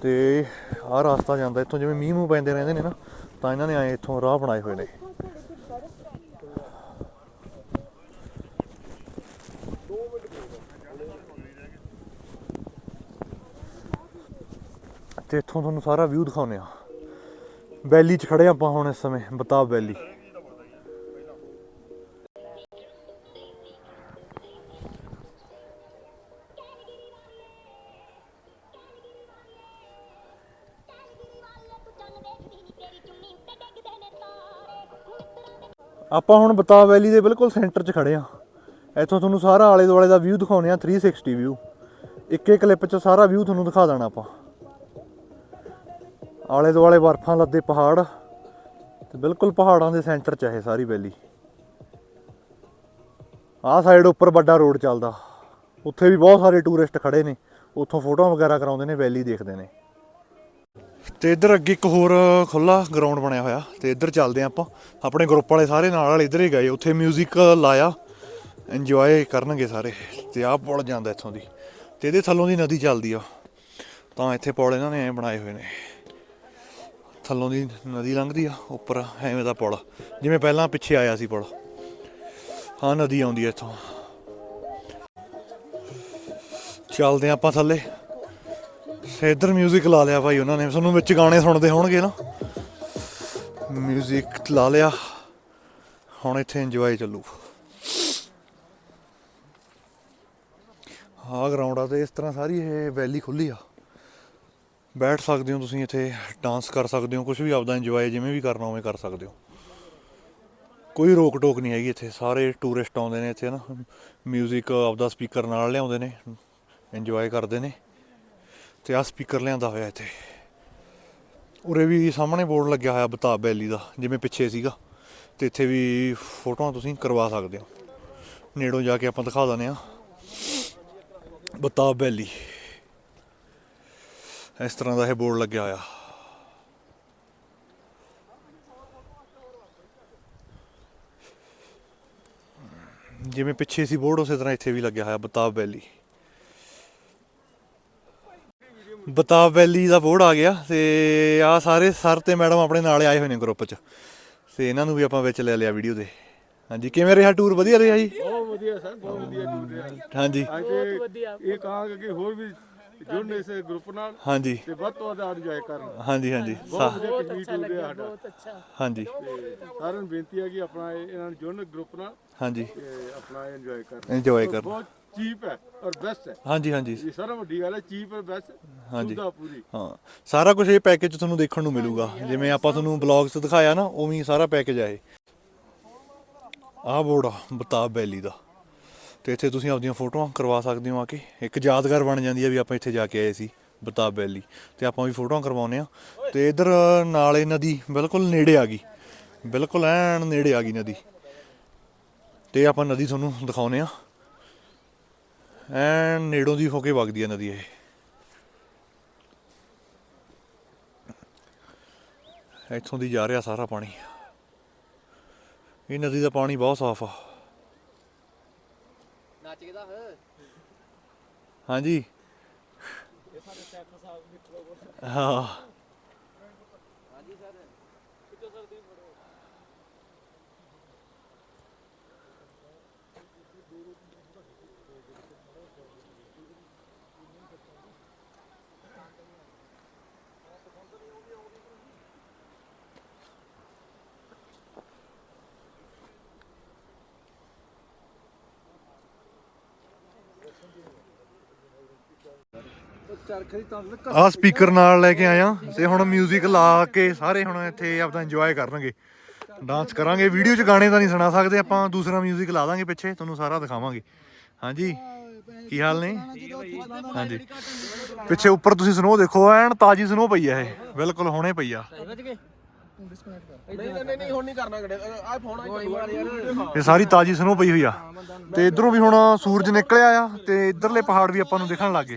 ਤੇ ਆਹ ਰਸਤਾ ਜਾਂਦਾ ਇੱਥੋਂ ਜਿਵੇਂ ਮੀਂਹ ਮੂੰਹ ਪੈਂਦੇ ਰਹਿੰਦੇ ਨੇ ਨਾ, ਤਾਂ ਇਹਨਾਂ ਨੇ ਆਏ ਇੱਥੋਂ ਰਾਹ ਬਣਾਏ ਹੋਏ ਨੇ। ਤੇ ਇੱਥੋਂ ਤੁਹਾਨੂੰ ਸਾਰਾ ਵਿਊ ਦਿਖਾਉਂਦੇ ਆ ਵੈਲੀ 'ਚ ਖੜੇ ਆਪਾਂ ਹੁਣ ਇਸ ਸਮੇਂ, ਬਤਾਬ ਵੈਲੀ। ਆਪਾਂ ਹੁਣ ਬਤਾਬ ਵੈਲੀ ਦੇ ਬਿਲਕੁਲ ਸੈਂਟਰ 'ਚ ਖੜੇ ਆ ਇੱਥੋਂ ਤੁਹਾਨੂੰ ਸਾਰਾ ਆਲੇ ਦੁਆਲੇ ਦਾ ਵਿਊ ਦਿਖਾਉਂਦੇ ਆ 360 ਵਿਊ ਇੱਕ ਇੱਕ ਕਲਿੱਪ 'ਚ ਸਾਰਾ ਵਿਊ ਤੁਹਾਨੂੰ ਦਿਖਾ ਦੇਣਾ ਆਪਾਂ। ਆਲੇ ਦੁਆਲੇ ਬਰਫਾਂ ਲੱਦੇ ਪਹਾੜ, ਤੇ ਬਿਲਕੁਲ ਪਹਾੜਾਂ ਦੇ ਸੈਂਟਰ 'ਚ ਹੈ ਸਾਰੀ ਵੈਲੀ। ਆਹ ਸਾਈਡ ਉੱਪਰ ਵੱਡਾ ਰੋਡ ਚੱਲਦਾ। ਉੱਥੇ ਵੀ ਬਹੁਤ ਸਾਰੇ ਟੂਰਿਸਟ ਖੜੇ ਨੇ। ਉੱਥੋਂ ਫੋਟੋਆਂ ਵਗੈਰਾ ਕਰਾਉਂਦੇ ਨੇ, ਵੈਲੀ ਦੇਖਦੇ ਨੇ। ਤੇ ਇੱਧਰ ਅੱਗੇ ਇੱਕ ਹੋਰ ਖੁੱਲਾ ਗਰਾਊਂਡ ਬਣਿਆ ਹੋਇਆ ਤੇ ਇੱਧਰ ਚੱਲਦੇ ਹਾਂ ਆਪਾਂ। ਆਪਣੇ ਗਰੁੱਪ ਵਾਲੇ ਸਾਰੇ ਨਾਲ ਵਾਲੇ ਇੱਧਰ ਹੀ ਗਏ, ਉੱਥੇ 뮤직 ਲਾਇਆ ਇੰਜੋਏ ਕਰਨਗੇ ਸਾਰੇ। ਤੇ ਆਹ ਪੁਲ ਜਾਂਦਾ ਇੱਥੋਂ ਦੀ। ਤੇ ਇਹਦੇ ਥੱਲੋਂ ਦੀ ਨਦੀ ਚੱਲਦੀ ਆ। ਤਾਂ ਇੱਥੇ ਪੁਲ ਇਹਨਾਂ ਨੇ ਐ ਬਣਾਏ ਹੋਏ ਨੇ। ਥੱਲੋਂ ਦੀ ਨਦੀ ਲੰਘਦੀ ਆ, ਉੱਪਰ ਐਵੇਂ ਦਾ ਪੁਲ। ਜਿਵੇਂ ਪਹਿਲਾਂ ਪਿੱਛੇ ਆਇਆ ਸੀ ਪੁਲ। ਹਾਂ ਨਦੀ ਆਉਂਦੀ ਆ ਇੱਥੋਂ। ਚੱਲਦੇ ਹਾਂ ਆਪਾਂ ਥੱਲੇ। ਇੱਧਰ 뮤직 ਲਾ ਲਿਆ ਭਾਈ ਉਹਨਾਂ ਨੇ ਤੁਹਾਨੂੰ ਵਿੱਚ ਗਾਣੇ ਸੁਣਦੇ ਹੋਣਗੇ ਨਾ 뮤직 ਲਾ ਲਿਆ ਹੁਣ ਇੱਥੇ ਇੰਜੋਏ ਚੱਲੂ ਆਹ ਗਰਾਊਂਡ ਆ ਤੇ ਇਸ ਤਰ੍ਹਾਂ ਸਾਰੀ ਇਹ ਵੈਲੀ ਖੁੱਲੀ ਆ ਬੈਠ ਸਕਦੇ ਹੋ ਤੁਸੀਂ ਇੱਥੇ ਡਾਂਸ ਕਰ ਸਕਦੇ ਹੋ ਕੁਝ ਵੀ ਆਪਦਾ ਇੰਜੋਏ ਜਿਵੇਂ ਵੀ ਕਰਨਾ ਉਵੇਂ ਕਰ ਸਕਦੇ ਹੋ ਕੋਈ ਰੋਕ ਟੋਕ ਨਹੀਂ ਹੈਗੀ ਇੱਥੇ ਸਾਰੇ ਟੂਰਿਸਟ ਆਉਂਦੇ ਨੇ ਇੱਥੇ ਨਾ 뮤직 ਆਪਦਾ ਸਪੀਕਰ ਨਾਲ ਲਿਆਉਂਦੇ ਨੇ ਇੰਜੋਏ ਕਰਦੇ ਨੇ ਤੇ ਆਹ ਸਪੀਕਰ ਲਿਆਂਦਾ ਹੋਇਆ ਇੱਥੇ। ਉਰੇ ਵੀ ਸਾਹਮਣੇ ਬੋਰਡ ਲੱਗਿਆ ਹੋਇਆ ਬਤਾਬ ਵੈਲੀ ਦਾ, ਜਿਵੇਂ ਪਿੱਛੇ ਸੀਗਾ। ਤੇ ਇੱਥੇ ਵੀ ਫੋਟੋਆਂ ਤੁਸੀਂ ਕਰਵਾ ਸਕਦੇ ਹੋ। ਨੇੜੋਂ ਜਾ ਕੇ ਆਪਾਂ ਦਿਖਾ ਦਿੰਦੇ ਆ ਬਤਾਬ ਵੈਲੀ। ਇਸ ਤਰ੍ਹਾਂ ਦਾ ਇਹ ਬੋਰਡ ਲੱਗਿਆ ਹੋਇਆ। ਜਿਵੇਂ ਪਿੱਛੇ ਸੀ ਬੋਰਡ, ਉਸੇ ਤਰ੍ਹਾਂ ਇੱਥੇ ਵੀ ਲੱਗਿਆ ਹੋਇਆ ਬਤਾਬ ਵੈਲੀ। ਬਤਾਬ ਵੈਲੀ ਦਾ ਬੋਰਡ ਆ ਗਿਆ ਤੇ ਆ ਸਾਰੇ ਸਰ ਤੇ ਮੈਡਮ ਆਪਣੇ ਨਾਲ ਆਏ ਹੋਏ ਨੇ ਗਰੁੱਪ 'ਚ। ਤੇ ਇਹਨਾਂ ਨੂੰ ਵੀ ਆਪਾਂ ਵਿੱਚ ਲੈ ਲਿਆ ਵੀਡੀਓ ਦੇ ਹਾਂਜੀ ਕਿਵੇਂ ਰਿਹਾ ਟੂਰ ਵਧੀਆ ਰਿਹਾ ਜੀ? ਬਹੁਤ ਵਧੀਆ ਸਰ ਬਹੁਤ ਵਧੀਆ ਟੂਰ ਰਿਹਾ। ਹਾਂਜੀ। ਅੱਜ ਤੇ ਇਹ ਕਹਾਂਗੇ ਕਿ ਹੋਰ ਵੀ ਜੁੜਨ ਇਸ ਗਰੁੱਪ ਨਾਲ ਹਾਂਜੀ। ਤੇ ਵੱਧ ਤੋਂ ਵੱਧ ਇੰਜੋਏ ਕਰਨ। ਹਾਂਜੀ ਹਾਂਜੀ। ਬਹੁਤ ਸਾ- ਵਧੀਆ ਕਸ਼ਮੀਰ ਟੂਰ ਰਿਹਾ ਸਾਡਾ। ਬਹੁਤ ਅੱਛਾ। ਹਾਂਜੀ। ਤੇ ਸਾਰਿਆਂ ਨੂੰ ਬੇਨਤੀ ਹੈ ਕਿ ਆਪਣਾ ਇਹ- ਇਹਨਾਂ ਨੂੰ ਜੁੜਨ ਗਰੁੱਪ ਨਾਲ ਹਾਂਜੀ। ਤੇ ਆਪਣਾ ਇੰਜੋਏ ਕਰਨ। ਇੰਜੋਏ ਔਰ ਕਰ ਬਹੁਤ ਚੀਪ ਹੈ ਔਰ ਬੈਸਟ ਹੈ। ਹਾਂਜੀ ਹਾਂਜੀ। ਇਹ ਸਾਰਾ ਵੱਡੀ ਗੱਲ ਹੈ ਚੀਪ ਔਰ ਬੈਸਟ ਹਾਂਜੀ। ਸੁਵਿਧਾ ਪੂਰੀ। ਹਾਂ ਸਾਰਾ ਕੁਝ ਇਹ ਪੈਕੇਜ ਤੁਹਾਨੂੰ ਦੇਖਣ ਨੂੰ ਮਿਲੂਗਾ। ਜਿਵੇਂ ਆਪਾਂ ਤੁਹਾਨੂੰ ਬਲੌਗਸ ਦਿਖਾਇਆ ਨਾ ਉਵੇਂ ਹੀ ਸਾਰਾ ਪੈਕੇਜ ਆ ਇਹ। ਆਹ ਬੋਰਡ ਆ ਬਤਾਬ ਵੈਲੀ ਦਾ। ਤੇ ਇੱਥੇ ਤੁਸੀਂ ਆਪਦੀਆਂ ਫੋਟੋਆਂ ਕਰਵਾ ਸਕਦੇ ਹੋ ਆ ਕੇ। ਇੱਕ ਯਾਦਗਾਰ ਬਣ ਜਾਂਦੀ ਹੈ ਵੀ ਆਪਾਂ ਇੱਥੇ ਜਾ ਕੇ ਆਏ ਸੀ ਬਤਾਬ ਵੈਲੀ ਤੇ ਆਪਾਂ ਵੀ ਫੋਟੋਆਂ ਕਰਵਾਉਨੇ ਆ ਤੇ ਇਧਰ ਨਾਲੇ ਨਦੀ ਬਿਲਕੁਲ ਨੇੜੇ ਆ ਗਈ। ਬਿਲਕੁਲ ਐਨ ਨੇੜੇ ਆ ਗਈ ਨਦੀ। ਤੇ ਆਪਾਂ ਨਦੀ ਤੁਹਾਨੂੰ ਦਿਖਾਉਨੇ ਆ ਐਨ ਨੇੜੋਂ ਦੀ ਹੋ ਕੇ ਵਗਦੀ ਆ ਨਦੀ ਇਹ। ਇੱਥੋਂ ਦੀ ਜਾ ਰਿਹਾ ਸਾਰਾ ਪਾਣੀ। ਇਹ ਨਦੀ ਦਾ ਪਾਣੀ ਬਹੁਤ ਸਾਫ਼ ਆ। ਨੱਚ ਕੇ ਦਾ ਹਾਂਜੀ ਹਾਂ। ਆ ਸਪੀਕਰ ਨਾਲ ਲੈ ਕੇ ਆਇਆ ਤੇ ਹੁਣ 뮤직 ਲਾ ਕੇ ਸਾਰੇ ਹੁਣ ਇੱਥੇ ਆਪਦਾ ਇੰਜੋਏ ਕਰਨਗੇ ਡਾਂਸ ਕਰਾਂਗੇ ਵੀਡੀਓ 'ਚ ਗਾਣੇ ਤਾਂ ਨਹੀਂ ਸੁਣਾ ਸਕਦੇ ਆਪਾਂ ਦੂਸਰਾ 뮤직 ਲਾ ਦਾਂਗੇ ਪਿੱਛੇ ਤੁਹਾਨੂੰ ਸਾਰਾ ਦਿਖਾਵਾਂਗੇ ਹਾਂਜੀ ਕੀ ਹਾਲ ਨੇ ਹਾਂਜੀ ਪਿੱਛੇ ਉੱਪਰ ਤੁਸੀਂ ਸਨੋ ਦੇਖੋ ਐਨ ਤਾਜੀ ਸਨੋ ਪਈ ਆ ਇਹ ਬਿਲਕੁਲ ਹੁਣੇ ਪਈ ਆ ਵੱਜ ਗਏ ਨਹੀਂ ਨਹੀਂ ਨਹੀਂ ਹੁਣ ਨਹੀਂ ਕਰਨਾ ਗੜੇ ਆ ਫੋਨ ਆ ਇਹ ਸਾਰੀ ਤਾਜੀ ਸਨੋ ਪਈ ਹੋਈ ਆ ਤੇ ਇਧਰੋਂ ਵੀ ਹੁਣ ਸੂਰਜ ਨਿਕਲਿਆ ਆ ਤੇ ਇਧਰਲੇ ਪਹਾੜ ਵੀ ਆਪਾਂ ਨੂੰ ਦਿਖਣ ਲੱਗੇ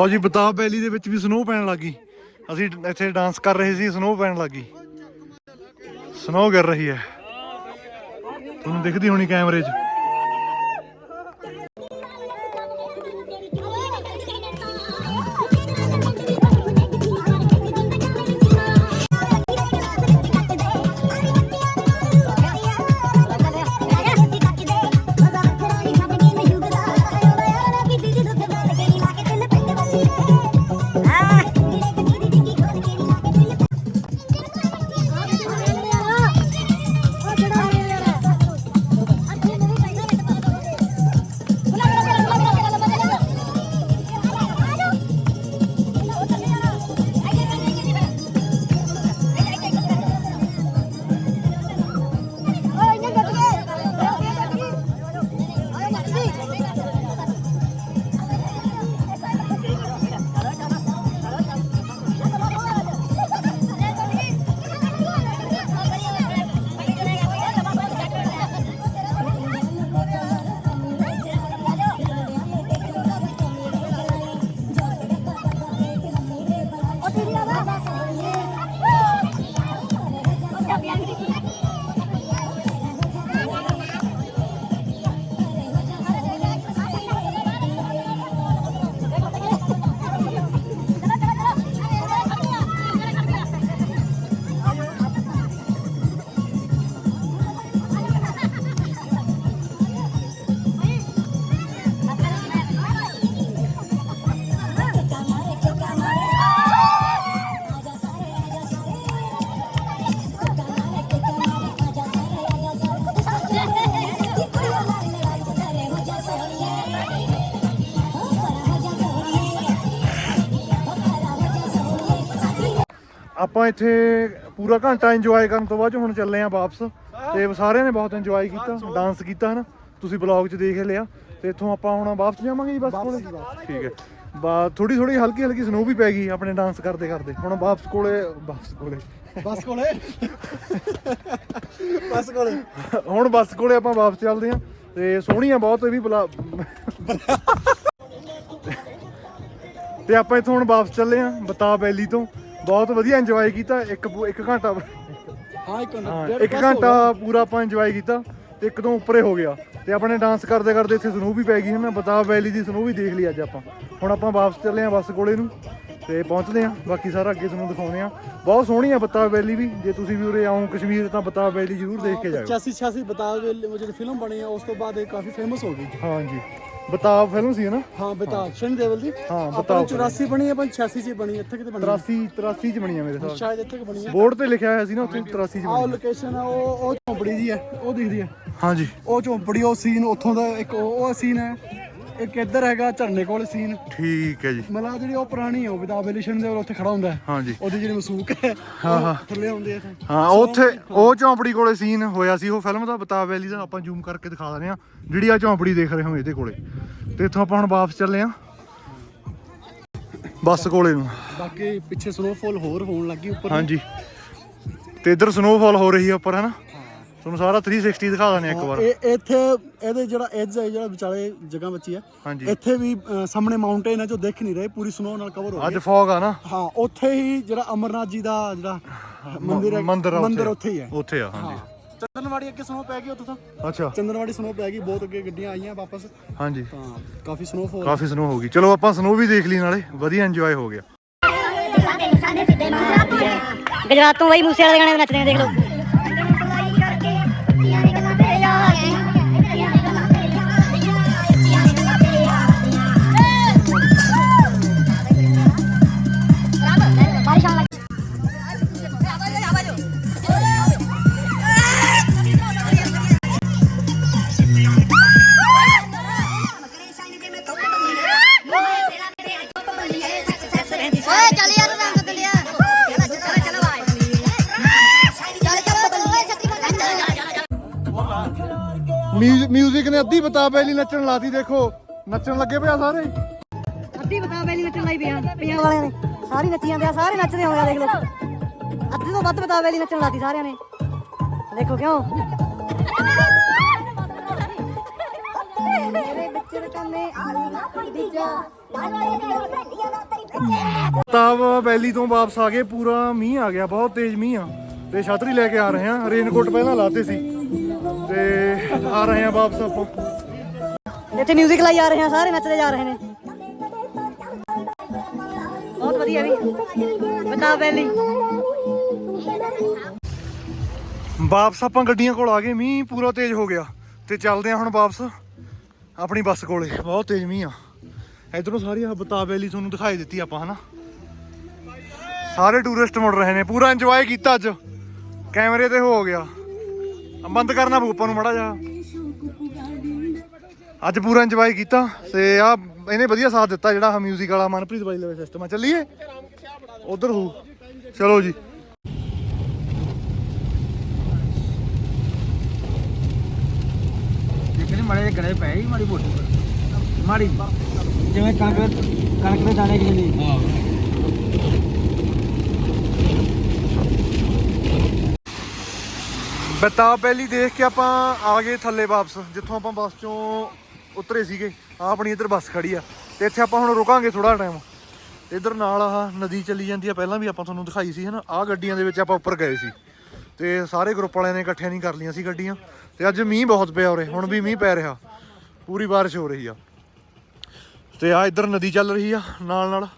ਲਓ ਜੀ ਬਤਾਬ ਵੈਲੀ ਦੇ ਵਿੱਚ ਵੀ ਸਨੋ ਪੈਣ ਲੱਗੀ ਅਸੀਂ ਇੱਥੇ ਡਾਂਸ ਕਰ ਰਹੇ ਸੀ ਸਨੋ ਪੈਣ ਲੱਗੀ ਸਨੋ ਗਿਰ ਰਹੀ ਹੈ। ਤੁਹਾਨੂੰ ਦਿਖਦੀ ਹੋਣੀ ਕੈਮਰੇ 'ਚ। ਆਪਾਂ ਇੱਥੇ ਪੂਰਾ ਘੰਟਾ ਇੰਜੋਏ ਕਰਨ ਤੋਂ ਬਾਅਦ ਹੁਣ ਚੱਲੇ ਆ ਵਾਪਸ। ਤੇ ਸਾਰਿਆਂ ਨੇ ਬਹੁਤ ਇੰਜੋਏ ਕੀਤਾ ਡਾਂਸ ਕੀਤਾ ਹਨਾ। ਤੁਸੀਂ ਬਲੌਗ 'ਚ ਦੇਖ ਲਿਆ। ਤੇ ਇੱਥੋਂ ਆਪਾਂ ਹੁਣ ਵਾਪਸ ਜਾਵਾਂਗੇ ਜੀ ਬੱਸ ਕੋਲੇ? ਠੀਕ ਹੈ। ਬਾ ਥੋੜੀ ਥੋੜੀ ਹਲਕੀ ਹਲਕੀ ਸਨੋ ਵੀ ਪੈ ਗਈ ਆਪਣੇ ਡਾਂਸ ਕਰਦੇ ਕਰਦੇ। ਹੁਣ ਵਾਪਸ ਕੋਲੇ ਵਾਪਸ ਕੋਲੇ। ਬੱਸ ਕੋਲੇ? ਬੱਸ ਕੋਲੇ। ਹੁਣ ਬੱਸ ਕੋਲੇ ਆਪਾਂ ਵਾਪਸ ਚੱਲਦੇ ਆਂ ਤੇ ਸੋਹਣੀ ਆ ਬਹੁਤ ਇਹ ਵੀ ਬਲਾ ਤੇ ਆਪਾਂ ਇੱਥੋਂ ਹੁਣ ਵਾਪਸ ਚੱਲੇ ਆਂ ਬਤਾ ਵੈਲੀ ਤੋਂ। ਬਹੁਤ ਵਧੀਆ ਇੰਜੋਏ ਕੀਤਾ ਇੱਕ ਪੂ- ਇੱਕ ਘੰਟਾ ਹਾਂ ਇੱਕ ਹਾਂ ਇੱਕ ਘੰਟਾ ਪੂਰਾ ਆਪਾਂ ਇੰਜੋਏ ਕੀਤਾ ਤੇ ਇੱਕ ਤੋਂ ਉੱਪਰੇ ਹੋ ਗਿਆ ਤੇ ਆਪਣੇ ਡਾਂਸ ਕਰਦੇ ਕਰਦੇ ਇੱਥੇ ਸਨੋ ਵੀ ਪੈ ਗਈ ਹਨਾ ਬਤਾਬ ਵੈਲੀ ਦੀ ਸਨੋ ਵੀ ਦੇਖ ਲਈ ਅੱਜ ਆਪਾਂ। ਹੁਣ ਆਪਾਂ ਵਾਪਸ ਚੱਲੇ ਆਂ ਬੱਸ ਕੋਲੇ ਨੂੰ ਤੇ ਪਹੁੰਚਦੇ ਆਂ ਬਾਕੀ ਸਾਰਾ ਅੱਗੇ ਤੁਹਾਨੂੰ ਦਿਖਾਉਣੇ ਆ ਬਹੁਤ ਸੋਹਣੀ ਆ ਬਤਾਬ ਵੈਲੀ ਵੀ। ਜੇ ਤੁਸੀਂ ਵੀ ਉਰੇ ਆਓ ਕਸ਼ਮੀਰ ਤਾਂ ਬਤਾਬ ਵੈਲੀ ਜ਼ਰੂਰ ਦੇਖ ਕੇ ਜਾਇਓ। 85 86 ਬਤਾ ਜਿਹੜੀ ਫਿਲਮ ਬਣੀ ਹੈ ਉਸ ਤੋਂ ਬਾਅਦ ਇਹ ਕਾਫੀ ਫੇਮਸ ਹੋ ਗਈ। ਹਾਂਜੀ। ਬਤਾਬ ਫਿਲਮ ਸੀ ਹਨਾ ਹਾਂ ਬਤਾ ਸ਼ਨ ਦੇਵਲ ਦੀ? ਹਾਂ, ਬਤਾਓ। 84 ਬਣੀ ਹੈ ਪਰ 86 ਚ ਬਣੀ ਹੈ, ਇੱਥੇ ਕਿਤੇ ਬਣੀ ਹੈ। 83 83 ਚ ਬਣੀ ਆ ਮੇਰੇ ਹਿਸਾਬ ਸ਼ਾਇਦ ਇੱਥੇ ਕਿ ਬਣੀ ਹੈ ਬੋਰਡ ਤੇ ਲਿਖਿਆ ਹੋਇਆ ਸੀ ਨਾ ਉੱਥੇ 83 ਚ ਆਹ ਬਣੀ ਲੋਕੇਸ਼ਨ ਹੈ ਉਹ ਉਹ ਝੌਂਪੜੀ ਜੀ ਹੈ ਉਹ ਦਿਖਦੀ ਹੈ। ਹਾਂਜੀ। ਉਹ ਝੌਂਪੜੀ ਉਹ ਸੀਨ ਉੱਥੋਂ ਦਾ ਇੱਕ ਉਹ ਸੀਨ ਹੈ। ਇੱਕ ਇੱਧਰ ਹੈਗਾ ਝਰਨੇ ਕੋਲ ਸੀਨ। ਠੀਕ ਹੈ ਜੀ। ਮਤਲਬ ਜਿਹੜੀ ਉਹ ਪੁਰਾਣੀ ਹੈ ਉਹ ਬੈਲੀਸ਼ਨ ਦੇ ਉੱਥੇ ਖੜਾ ਹੁੰਦਾ ਹੈ। ਹਾਂਜੀ। ਉਹਦੀ ਜਿਹੜੀ ਮਸੂਕ ਹੈ ਹਾਂ, ਉਹ ਹਾਂ। ਥੱਲੇ ਆਉਂਦੇ ਆ ਹਾਂ ਉੱਥੇ ਉਹ ਝੌਂਪੜੀ ਕੋਲੇ ਸੀਨ ਹੋਇਆ ਸੀ ਉਹ ਫਿਲਮ ਦਾ ਬਤਾ ਵੈਲੀ ਦਾ ਆਪਾਂ ਜ਼ੂਮ ਕਰਕੇ ਦਿਖਾ ਦਿੰਦੇ ਆ ਜਿਹੜੀ ਆ ਝੌਂਪੜੀ ਦੇਖ ਰਹੇ ਹੋ ਇਹਦੇ ਕੋਲੇ। ਤੇ ਇੱਥੋਂ ਆਪਾਂ ਹੁਣ ਵਾਪਸ ਚੱਲੇ ਆ ਬੱਸ ਕੋਲੇ ਨੂੰ। ਬਾਕੀ ਪਿੱਛੇ ਸਨੋਫਾਲ ਹੋਰ ਹੋਣ ਲੱਗੀ ਉੱਪਰ ਹਾਂਜੀ। ਤੇ ਇੱਧਰ ਸਨੋਫਾਲ ਹੋ ਰਹੀ ਆ ਉੱਪਰ ਹਨਾ? ਤੁਹਾਨੂੰ ਸਾਰਾ 360 ਦਿਖਾ ਦਿੰਦੇ ਆ ਇੱਕ ਵਾਰ। ਇਹ ਇੱਥੇ ਇਹਦੇ ਜਿਹੜਾ ਐਜ ਹੈ ਜਿਹੜਾ ਵਿਚਾਲੇ ਜਗ੍ਹਾ ਬੱਚੀ ਹੈ ਹਾਂਜੀ। ਇੱਥੇ ਵੀ ਅ, ਸਾਹਮਣੇ ਮਾਊਂਟੇਨ ਹੈ ਜੋ ਦਿਖ ਨਹੀਂ ਰਹੇ ਪੂਰੀ ਸਨੋ ਨਾਲ ਕਵਰ ਹੋ ਅੱਜ ਗਈ ਫੌਗ ਆ ਨਾ। ਹਾਂ ਉੱਥੇ ਹੀ ਜਿਹੜਾ ਅਮਰਨਾਥ ਜੀ ਦਾ ਜਿਹੜਾ ਮੰਦਿਰ ਹੈ ਮੰਦਿਰ ਆ ਮੰਦਿਰ ਉੱਥੇ। ਹੀ ਹੈ। ਉੱਥੇ ਆ ਹਾਂਜੀ। ਚੰਦਨਵਾੜੀ ਅੱਗੇ ਸਨੋ ਪੈ ਗਈ ਉੱਥੇ ਤਾਂ। ਅੱਛਾ। ਚੰਦਨਵਾੜੀ ਸਨੋ ਪੈ ਗਈ ਬਹੁਤ ਅੱਗੇ ਗੱਡੀਆਂ ਆਈਆਂ ਵਾਪਸ। ਹਾਂਜੀ। ਤਾਂ ਕਾਫੀ ਸਨੋਫਾਲ ਕਾਫੀ ਸਨੋ ਹੋ ਗਈ। ਚਲੋ ਆਪਾਂ ਸਨੋ ਵੀ ਦੇਖ ਲਈ ਨਾਲੇ। ਵਧੀਆ ਇੰਜੋਏ ਹੋ ਗਿਆ। ਗੁਜਰਾਤ ਤੋਂ ਬਈ ਮੂਸੇ ਵਾਲੇ ਗਾਣੇ ਨੱਚਦੇ ਨੇ ਦੇਖ ਲਓ। ਨੇ ਅੱਧੀ ਬਤਾ ਪਹਿਲੀ ਨੱਚਣ ਲਾਤੀ ਦੇਖੋ। ਨੱਚਣ ਲੱਗੇ ਪਿਆ ਸਾਰੇ। ਅੱਧੀ ਬਤਾ ਬੈਲੀ ਨੱਚਣ ਲਈ ਪਿਆ ਪੰਜਾਬ ਵਾਲਿਆਂ ਨੇ। ਸਾਰੇ ਨੱਚੀ ਜਾਂਦੇ ਆ ਸਾਰੇ ਨੱਚਦੇ ਹੋਣਗੇ ਦੇਖ ਲਓ। ਅੱਧੀ ਤੋਂ ਵੱਧ ਬਤਾ ਬੈਲੀ ਨੱਚਣ ਲਾਤੀ ਸਾਰਿਆਂ ਨੇ। ਦੇਖੋ ਕਿਉਂ? ਮੇਰੇ ਬੱਚੇ ਕੰਨੇ ਆਲੀ ਨਾ ਦੀਜਾ ਤਾਬ ਵੈਲੀ ਤੋਂ ਵਾਪਸ ਆ ਗਏ ਪੂਰਾ ਮੀਂਹ ਆ ਗਿਆ ਬਹੁਤ ਤੇਜ਼ ਮੀਂਹ ਆ। ਤੇ ਛਤਰੀ ਲੈ ਕੇ ਆ ਰਹੇ ਆ ਰੇਨਕੋਟ ਪਹਿਲਾਂ ਲਾਤੇ ਸੀ। ਤੇ ਆ ਰਹੇ ਆ ਵਾਪਸ ਆਪਾਂ। ਇੱਥੇ 뮤직 ਲਾਈ ਜਾ ਰਹੇ ਆ ਸਾਰੇ ਨੱਚਦੇ ਜਾ ਰਹੇ ਨੇ। ਬਹੁਤ ਵਧੀਆ ਵੀ। ਬਤਾ ਬੈਲੀ ਵਾਪਸ ਆਪਾਂ ਗੱਡੀਆਂ ਕੋਲ ਆ ਗਏ ਮੀਂਹ ਪੂਰਾ ਤੇਜ਼ ਹੋ ਗਿਆ। ਤੇ ਚੱਲਦੇ ਆ ਹੁਣ ਵਾਪਸ ਆਪਣੀ ਬੱਸ ਕੋਲੇ। ਬਹੁਤ ਤੇਜ਼ ਮੀਂਹ ਆ। ਇਧਰੋਂ ਸਾਰੀ ਆ ਬਤਾ ਵੈਲੀ ਤੁਹਾਨੂੰ ਦਿਖਾਈ ਦਿੱਤੀ ਆਪਾਂ ਹਨਾ? ਸਾਰੇ ਟੂਰਿਸਟ ਮੁੜ ਰਹੇ ਨੇ। ਪੂਰਾ ਇੰਜੋਏ ਕੀਤਾ ਅੱਜ। ਕੈਮਰੇ ਤੇ ਹੋ ਗਿਆ। ਬੰਦ ਕਰਨਾ ਪਊ ਆਪਾਂ ਨੂੰ ਮੜਾ ਜਾ ਅੱਜ ਪੂਰਾ ਇੰਜੋਏ ਕੀਤਾ ਤੇ ਆ ਇਹਨੇ ਵਧੀਆ ਸਾਥ ਦਿੱਤਾ ਜਿਹੜਾ ਆ 뮤직 ਵਾਲਾ ਮਨਪ੍ਰੀਤ ਬਾਈ ਲਵੇ ਸਿਸਟਮ ਆ। ਚੱਲੀਏ? ਉਧਰ ਹੋ ਚਲੋ ਜੀ। ਦੇਖਣੇ ਮਾੜੇ ਗੜੇ ਪਏ ਹੀ ਮਾੜੀ ਮੋਟੀ। ਮਾੜੀ ਜਿਵੇਂ ਕਣਕ ਕਣਕ ਦੇ ਦਾਣੇ ਕਿ ਨਹੀਂ ਹਾਂ। ਬਤਾ ਪਹਿਲੀ ਦੇਖ ਕੇ ਆਪਾਂ ਆ ਗਏ ਥੱਲੇ ਵਾਪਸ, ਜਿੱਥੋਂ ਆਪਾਂ ਬੱਸ ਚੋਂ ਉਤਰੇ ਸੀਗੇ। ਆ ਆਪਣੀ ਇੱਧਰ ਬੱਸ ਖੜੀ ਆ ਤੇ ਇੱਥੇ ਆਪਾਂ ਹੁਣ ਰੁਕਾਂਗੇ ਥੋੜਾ ਟਾਈਮ ਇੱਧਰ ਨਾਲ ਆਹ ਨਦੀ ਚੱਲੀ ਜਾਂਦੀ ਆ, ਪਹਿਲਾਂ ਵੀ ਆਪਾਂ ਤੁਹਾਨੂੰ ਦਿਖਾਈ ਸੀ, ਹਨਾ? ਆ ਗੱਡੀਆਂ ਦੇ ਵਿੱਚ ਆਪਾਂ ਉੱਪਰ ਗਏ ਸੀ। ਤੇ ਸਾਰੇ ਗਰੁੱਪ ਵਾਲਿਆਂ ਨੇ ਇਕੱਠਿਆਂ ਨਹੀਂ ਕਰ ਲਈਆਂ ਸੀ ਗੱਡੀਆਂ। ਤੇ ਅੱਜ ਮੀਂਹ ਬਹੁਤ ਪਿਆ ਉਰੇ, ਹੁਣ ਵੀ ਮੀਂਹ ਪੈ ਰਿਹਾ। ਪੂਰੀ ਬਾਰਿਸ਼ ਹੋ ਰਹੀ ਆ। ਤੇ ਆ ਇੱਧਰ ਨਦੀ ਚੱਲ ਰਹੀ ਆ, ਨਾਲ ਨਾਲ।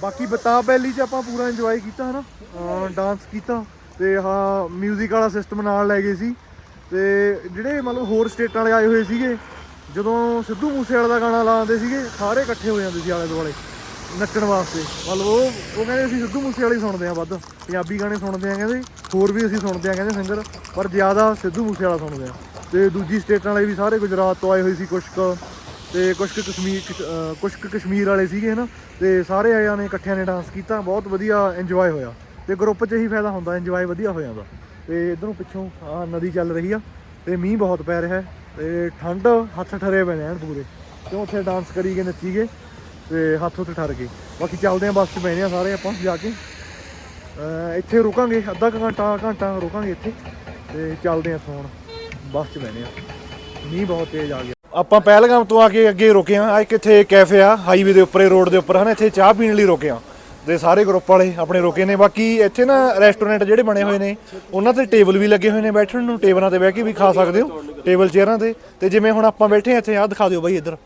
ਬਾਕੀ ਬਤਾ ਵੈਲੀ 'ਚ ਆਪਾਂ ਪੂਰਾ ਇੰਜੋਏ ਕੀਤਾ, ਹਨਾ? ਡਾਂਸ ਕੀਤਾ। ਤੇ ਹਾਂ 뮤직 ਵਾਲਾ ਸਿਸਟਮ ਨਾਲ ਲੈ ਗਏ ਸੀ। ਤੇ ਜਿਹੜੇ ਮਤਲਬ ਹੋਰ ਸਟੇਟਾਂ ਵਾਲੇ ਆਏ ਹੋਏ ਸੀਗੇ, ਜਦੋਂ ਸਿੱਧੂ ਮੂਸੇਵਾਲੇ ਦਾ ਗਾਣਾ ਲਾਉਂਦੇ ਸੀਗੇ, ਸਾਰੇ ਇਕੱਠੇ ਹੋ ਜਾਂਦੇ ਸੀ ਆਲੇ ਦੁਆਲੇ, ਨੱਚਣ ਵਾਸਤੇ। ਮਤਲਬ ਉਹ ਉਹ ਕਹਿੰਦੇ ਅਸੀਂ ਸਿੱਧੂ ਮੂਸੇਵਾਲੇ ਹੀ ਸੁਣਦੇ ਆ ਵੱਧ। ਪੰਜਾਬੀ ਗਾਣੇ ਸੁਣਦੇ ਆ ਕਹਿੰਦੇ, ਹੋਰ ਵੀ ਅਸੀਂ ਸੁਣਦੇ ਆ ਕਹਿੰਦੇ ਸਿੰਗਰ ਪਰ ਜ਼ਿਆਦਾ ਸਿੱਧੂ ਮੂਸੇਵਾਲਾ ਸੁਣਦੇ ਆ ਤੇ ਦੂਜੀ ਸਟੇਟਾਂ ਵਾਲੇ ਵੀ ਸਾਰੇ ਗੁਜਰਾਤ ਤੋਂ ਆਏ ਹੋਏ ਸੀ ਕੁਛ ਕੁ ਤੇ ਕੁਛ ਕੁ ਕਸ਼ਮੀਰ, ਕਸ਼- ਕੁਛ ਕੁ ਕਸ਼ਮੀਰ ਵਾਲੇ ਸੀਗੇ ਹਨਾ, ਤੇ ਸਾਰੇ ਆਇਆਂ ਨੇ ਇਕੱਠਿਆਂ ਨੇ ਡਾਂਸ ਕੀਤਾ, ਬਹੁਤ ਵਧੀਆ ਇੰਜੋਏ ਹੋਇਆ। ਤੇ ਗਰੁੱਪ 'ਚ ਹੀ ਫਾਇਦਾ ਹੁੰਦਾ ਇੰਜੋਏ ਵਧੀਆ ਹੋ ਜਾਂਦਾ। ਤੇ ਇਧਰੋਂ ਪਿੱਛੋਂ ਆ ਨਦੀ ਚੱਲ ਰਹੀ ਆ, ਤੇ ਮੀਂਹ ਬਹੁਤ ਪੈ ਰਿਹਾ ਹੈ, ਤੇ ਠੰਡ ਹੱਥ ਠਰੇ ਪਏ ਨੇ ਐਨ ਪੂਰੇ। ਤੇ ਉੱਥੇ ਡਾਂਸ ਕਰੀ ਗਏ, ਨੱਚੀ ਗਏ, ਤੇ ਹੱਥ ਉੱਤੇ ਠਰ ਗਏ। ਬਾਕੀ ਚੱਲਦੇ ਆ, ਬੱਸ 'ਚ ਬਹਿਨੇ ਆ ਸਾਰੇ ਆਪਾਂ ਜਾ ਕੇ। ਇੱਥੇ ਰੁਕਾਂਗੇ, ਅੱਧਾ ਕੁ ਘੰਟਾ ਘੰਟਾ ਰੁਕਾਂਗੇ ਇੱਥੇ, ਤੇ ਚੱਲਦੇ ਆ ਇੱਥੋਂ ਹੁਣ, ਬੱਸ 'ਚ ਬਹਿਨੇ ਆ। ਮੀਂਹ ਬਹੁਤ ਤੇਜ਼ ਆ ਗਿਆ। ਆਪਾਂ ਪਹਿਲਗਾਮ ਤੋਂ ਆ ਕੇ ਅੱਗੇ ਰੁਕੇ ਆ ਇੱਕ ਇੱਥੇ ਕੈਫੇ ਆ ਹਾਈਵੇ ਦੇ ਉੱਪਰ ਰੋਡ ਦੇ ਉੱਪਰ, ਹਨ, ਇੱਥੇ ਚਾਹ ਪੀਣ ਲਈ ਰੁਕੇ ਆ। ਤੇ ਸਾਰੇ ਗਰੁੱਪ ਵਾਲੇ ਆਪਣੇ ਰੁਕੇ ਨੇ। ਬਾਕੀ ਇੱਥੇ ਨਾ ਰੈਸਟੋਰੈਂਟ ਜਿਹੜੇ ਬਣੇ ਹੋਏ ਨੇ ਉਹਨਾਂ ਤੇ ਟੇਬਲ ਵੀ ਲੱਗੇ ਹੋਏ ਨੇ ਬੈਠਣ ਨੂੰ। ਟੇਬਲਾਂ ਤੇ ਬਹਿ ਕੇ ਵੀ ਖਾ ਸਕਦੇ ਹੋ ਟੇਬਲ ਚੇਅਰਾਂ ਤੇ। ਤੇ ਜਿਵੇਂ ਹੁਣ ਆਪਾਂ ਬੈਠੇ ਆ ਇੱਥੇ ਆਹ ਦਿਖਾ ਦਿਓ ਬਾਈ ਇੱਧਰ।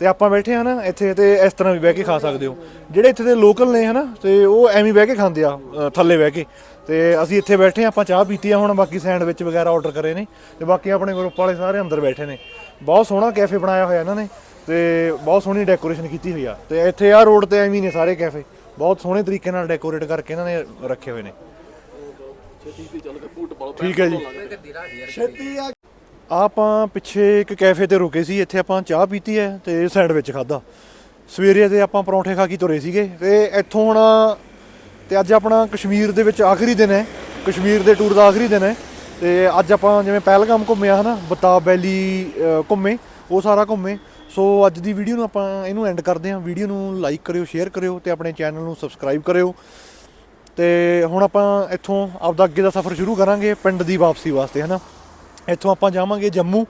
ਤੇ ਆਪਾਂ ਬੈਠੇ ਆ ਨਾ ਇੱਥੇ ਤੇ ਇਸ ਤਰ੍ਹਾਂ ਵੀ ਬਹਿ ਕੇ ਖਾ ਸਕਦੇ ਹੋ। ਜਿਹੜੇ ਇੱਥੇ ਦੇ ਲੋਕਲ ਨੇ ਹਨਾ ਤੇ ਉਹ ਐਵੇਂ ਬਹਿ ਕੇ ਖਾਂਦੇ ਆ ਅ, ਥੱਲੇ ਬਹਿ ਕੇ। ਤੇ ਅਸੀਂ ਇੱਥੇ ਬੈਠੇ ਆ ਆਪਾਂ ਚਾਹ ਪੀਤੀ ਆ ਹੁਣ ਬਾਕੀ ਸੈਂਡਵਿਚ ਵਗੈਰਾ ਆਰਡਰ ਕਰੇ ਨੇ। ਤੇ ਬਾਕੀ ਆਪਣੇ ਗਰੁੱਪ ਵਾਲੇ ਸਾਰੇ ਅੰਦਰ ਬੈਠੇ ਨੇ। ਬਹੁਤ ਸੋਹਣਾ ਕੈਫੇ ਬਣਾਇਆ ਹੋਇਆ ਇਹਨਾਂ ਨੇ ਤੇ ਬਹੁਤ ਸੋਹਣੀ ਡੈਕੋਰੇਸ਼ਨ ਕੀਤੀ ਹੋਈ ਆ। ਤੇ ਇੱਥੇ ਆ ਰੋਡ ਤੇ ਐਵੇਂ ਹੀ ਨੇ ਸਾਰੇ ਕੈਫੇ ਬਹੁਤ ਸੋਹਣੇ ਤਰੀਕੇ ਨਾਲ ਡੈਕੋਰੇਟ ਕਰਕੇ ਇਹਨਾਂ ਨੇ ਰੱਖੇ ਹੋਏ ਨੇ। ਠੀਕ ਹੈ ਜੀ। ਆਪਾਂ ਪਿੱਛੇ ਇੱਕ ਕੈਫੇ ਤੇ ਰੁਕੇ ਸੀ, ਇੱਥੇ ਆਪਾਂ ਚਾਹ ਪੀਤੀ ਹੈ ਤੇ ਸੈਂਡਵਿਚ ਖਾਦਾ ਸਵੇਰੇ ਤੇ ਆਪਾਂ ਪਰੌਂਠੇ ਖਾ ਕੇ ਤੁਰੇ ਸੀਗੇ ਤੇ ਇੱਥੋਂ ਹੁਣ ਤੇ ਅੱਜ ਆਪਣਾ ਕਸ਼ਮੀਰ ਦੇ ਵਿੱਚ ਆਖਰੀ ਦਿਨ ਹੈ। ਕਸ਼ਮੀਰ ਦੇ ਟੂਰ ਦਾ ਆਖਰੀ ਦਿਨ ਹੈ ਤੇ ਅੱਜ ਆਪਾਂ ਜਿਵੇਂ ਪਹਿਲਗਾਮ ਘੁੰਮਿਆ ਹਨਾ, ਬਤਾਬ ਵੈਲੀ ਘੁੰਮੇ, ਉਹ ਸਾਰਾ ਘੁੰਮੇ। ਸੋ ਅੱਜ ਦੀ ਵੀਡੀਓ ਨੂੰ ਆਪਾਂ ਇਹਨੂੰ ਐਂਡ ਕਰਦੇ ਹਾਂ। ਵੀਡੀਓ ਨੂੰ ਲਾਈਕ ਕਰਿਓ ਸ਼ੇਅਰ ਕਰਿਓ ਤੇ ਆਪਣੇ ਚੈਨਲ ਨੂੰ ਸਬਸਕ੍ਰਾਈਬ ਕਰਿਓ। ਤੇ ਹੁਣ ਆਪਾਂ ਇੱਥੋਂ ਆਪਦਾ ਅੱਗੇ ਦਾ ਸਫ਼ਰ ਸ਼ੁਰੂ ਕਰਾਂਗੇ ਪਿੰਡ ਦੀ ਵਾਪਸੀ ਵਾਸਤੇ, ਹਨਾ? ਇੱਥੋਂ ਆਪਾਂ ਜਾਵਾਂਗੇ ਜੰਮੂ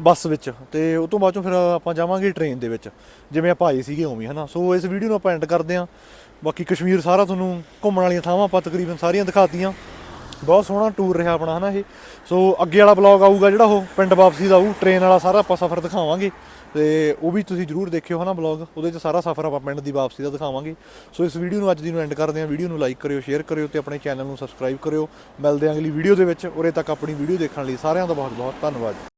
ਬੱਸ ਵਿੱਚ ਤੇ ਉਸ ਤੋਂ ਬਾਅਦ ਚੋਂ ਫਿਰ ਆਪਾਂ ਜਾਵਾਂਗੇ ਟ੍ਰੇਨ ਦੇ ਵਿੱਚ, ਜਿਵੇਂ ਆਪਾਂ ਆਏ ਸੀਗੇ ਉਵੇਂ, ਹਨਾ? ਸੋ ਇਸ ਵੀਡੀਓ ਨੂੰ ਆਪਾਂ ਐਂਡ ਕਰਦੇ ਹਾਂ। ਬਾਕੀ ਕਸ਼ਮੀਰ ਸਾਰਾ ਤੁਹਾਨੂੰ ਘੁੰਮਣ ਵਾਲੀਆਂ ਥਾਵਾਂ ਆਪਾਂ ਤਕਰੀਬਨ ਸਾਰੀਆਂ ਦਿਖਾਤੀਆਂ। ਬਹੁਤ ਸੋਹਣਾ ਟੂਰ ਰਿਹਾ ਆਪਣਾ, ਹਨਾ ਇਹ? ਸੋ ਅੱਗੇ ਵਾਲਾ ਬਲੌਗ ਆਊਗਾ ਜਿਹੜਾ ਉਹ ਪਿੰਡ ਵਾਪਸੀ ਦਾ ਆਊ ਟ੍ਰੇਨ ਵਾਲਾ ਸਾਰਾ ਆਪਾਂ ਸਫ਼ਰ ਦਿਖਾਵਾਂਗੇ। ਤੇ ਉਹ ਵੀ ਤੁਸੀਂ ਜਰੂਰ ਦੇਖਿਓ ਹਨਾ ਬਲੌਗ ਉਹਦੇ 'ਚ ਸਾਰਾ ਸਫ਼ਰ ਆਪਾਂ ਪਿੰਡ ਦੀ ਵਾਪਸੀ ਦਾ ਦਿਖਾਵਾਂਗੇ। ਸੋ ਇਸ ਵੀਡੀਓ ਨੂੰ ਅੱਜ ਦੀ ਨੂੰ ਐਂਡ ਕਰਦੇ ਹਾਂ ਵੀਡੀਓ ਨੂੰ ਲਾਈਕ ਕਰਿਓ ਸ਼ੇਅਰ ਕਰਿਓ ਤੇ ਆਪਣੇ ਚੈਨਲ ਨੂੰ ਸਬਸਕ੍ਰਾਈਬ ਕਰਿਓ। ਮਿਲਦੇ ਹਾਂ ਅਗਲੀ ਵੀਡੀਓ ਦੇ ਵਿੱਚ, ਉਰੇ ਤੱਕ ਆਪਣੀ ਵੀਡੀਓ ਦੇਖਣ ਲਈ ਸਾਰਿਆਂ ਦਾ ਬਹੁਤ ਬਹੁਤ ਧੰਨਵਾਦ।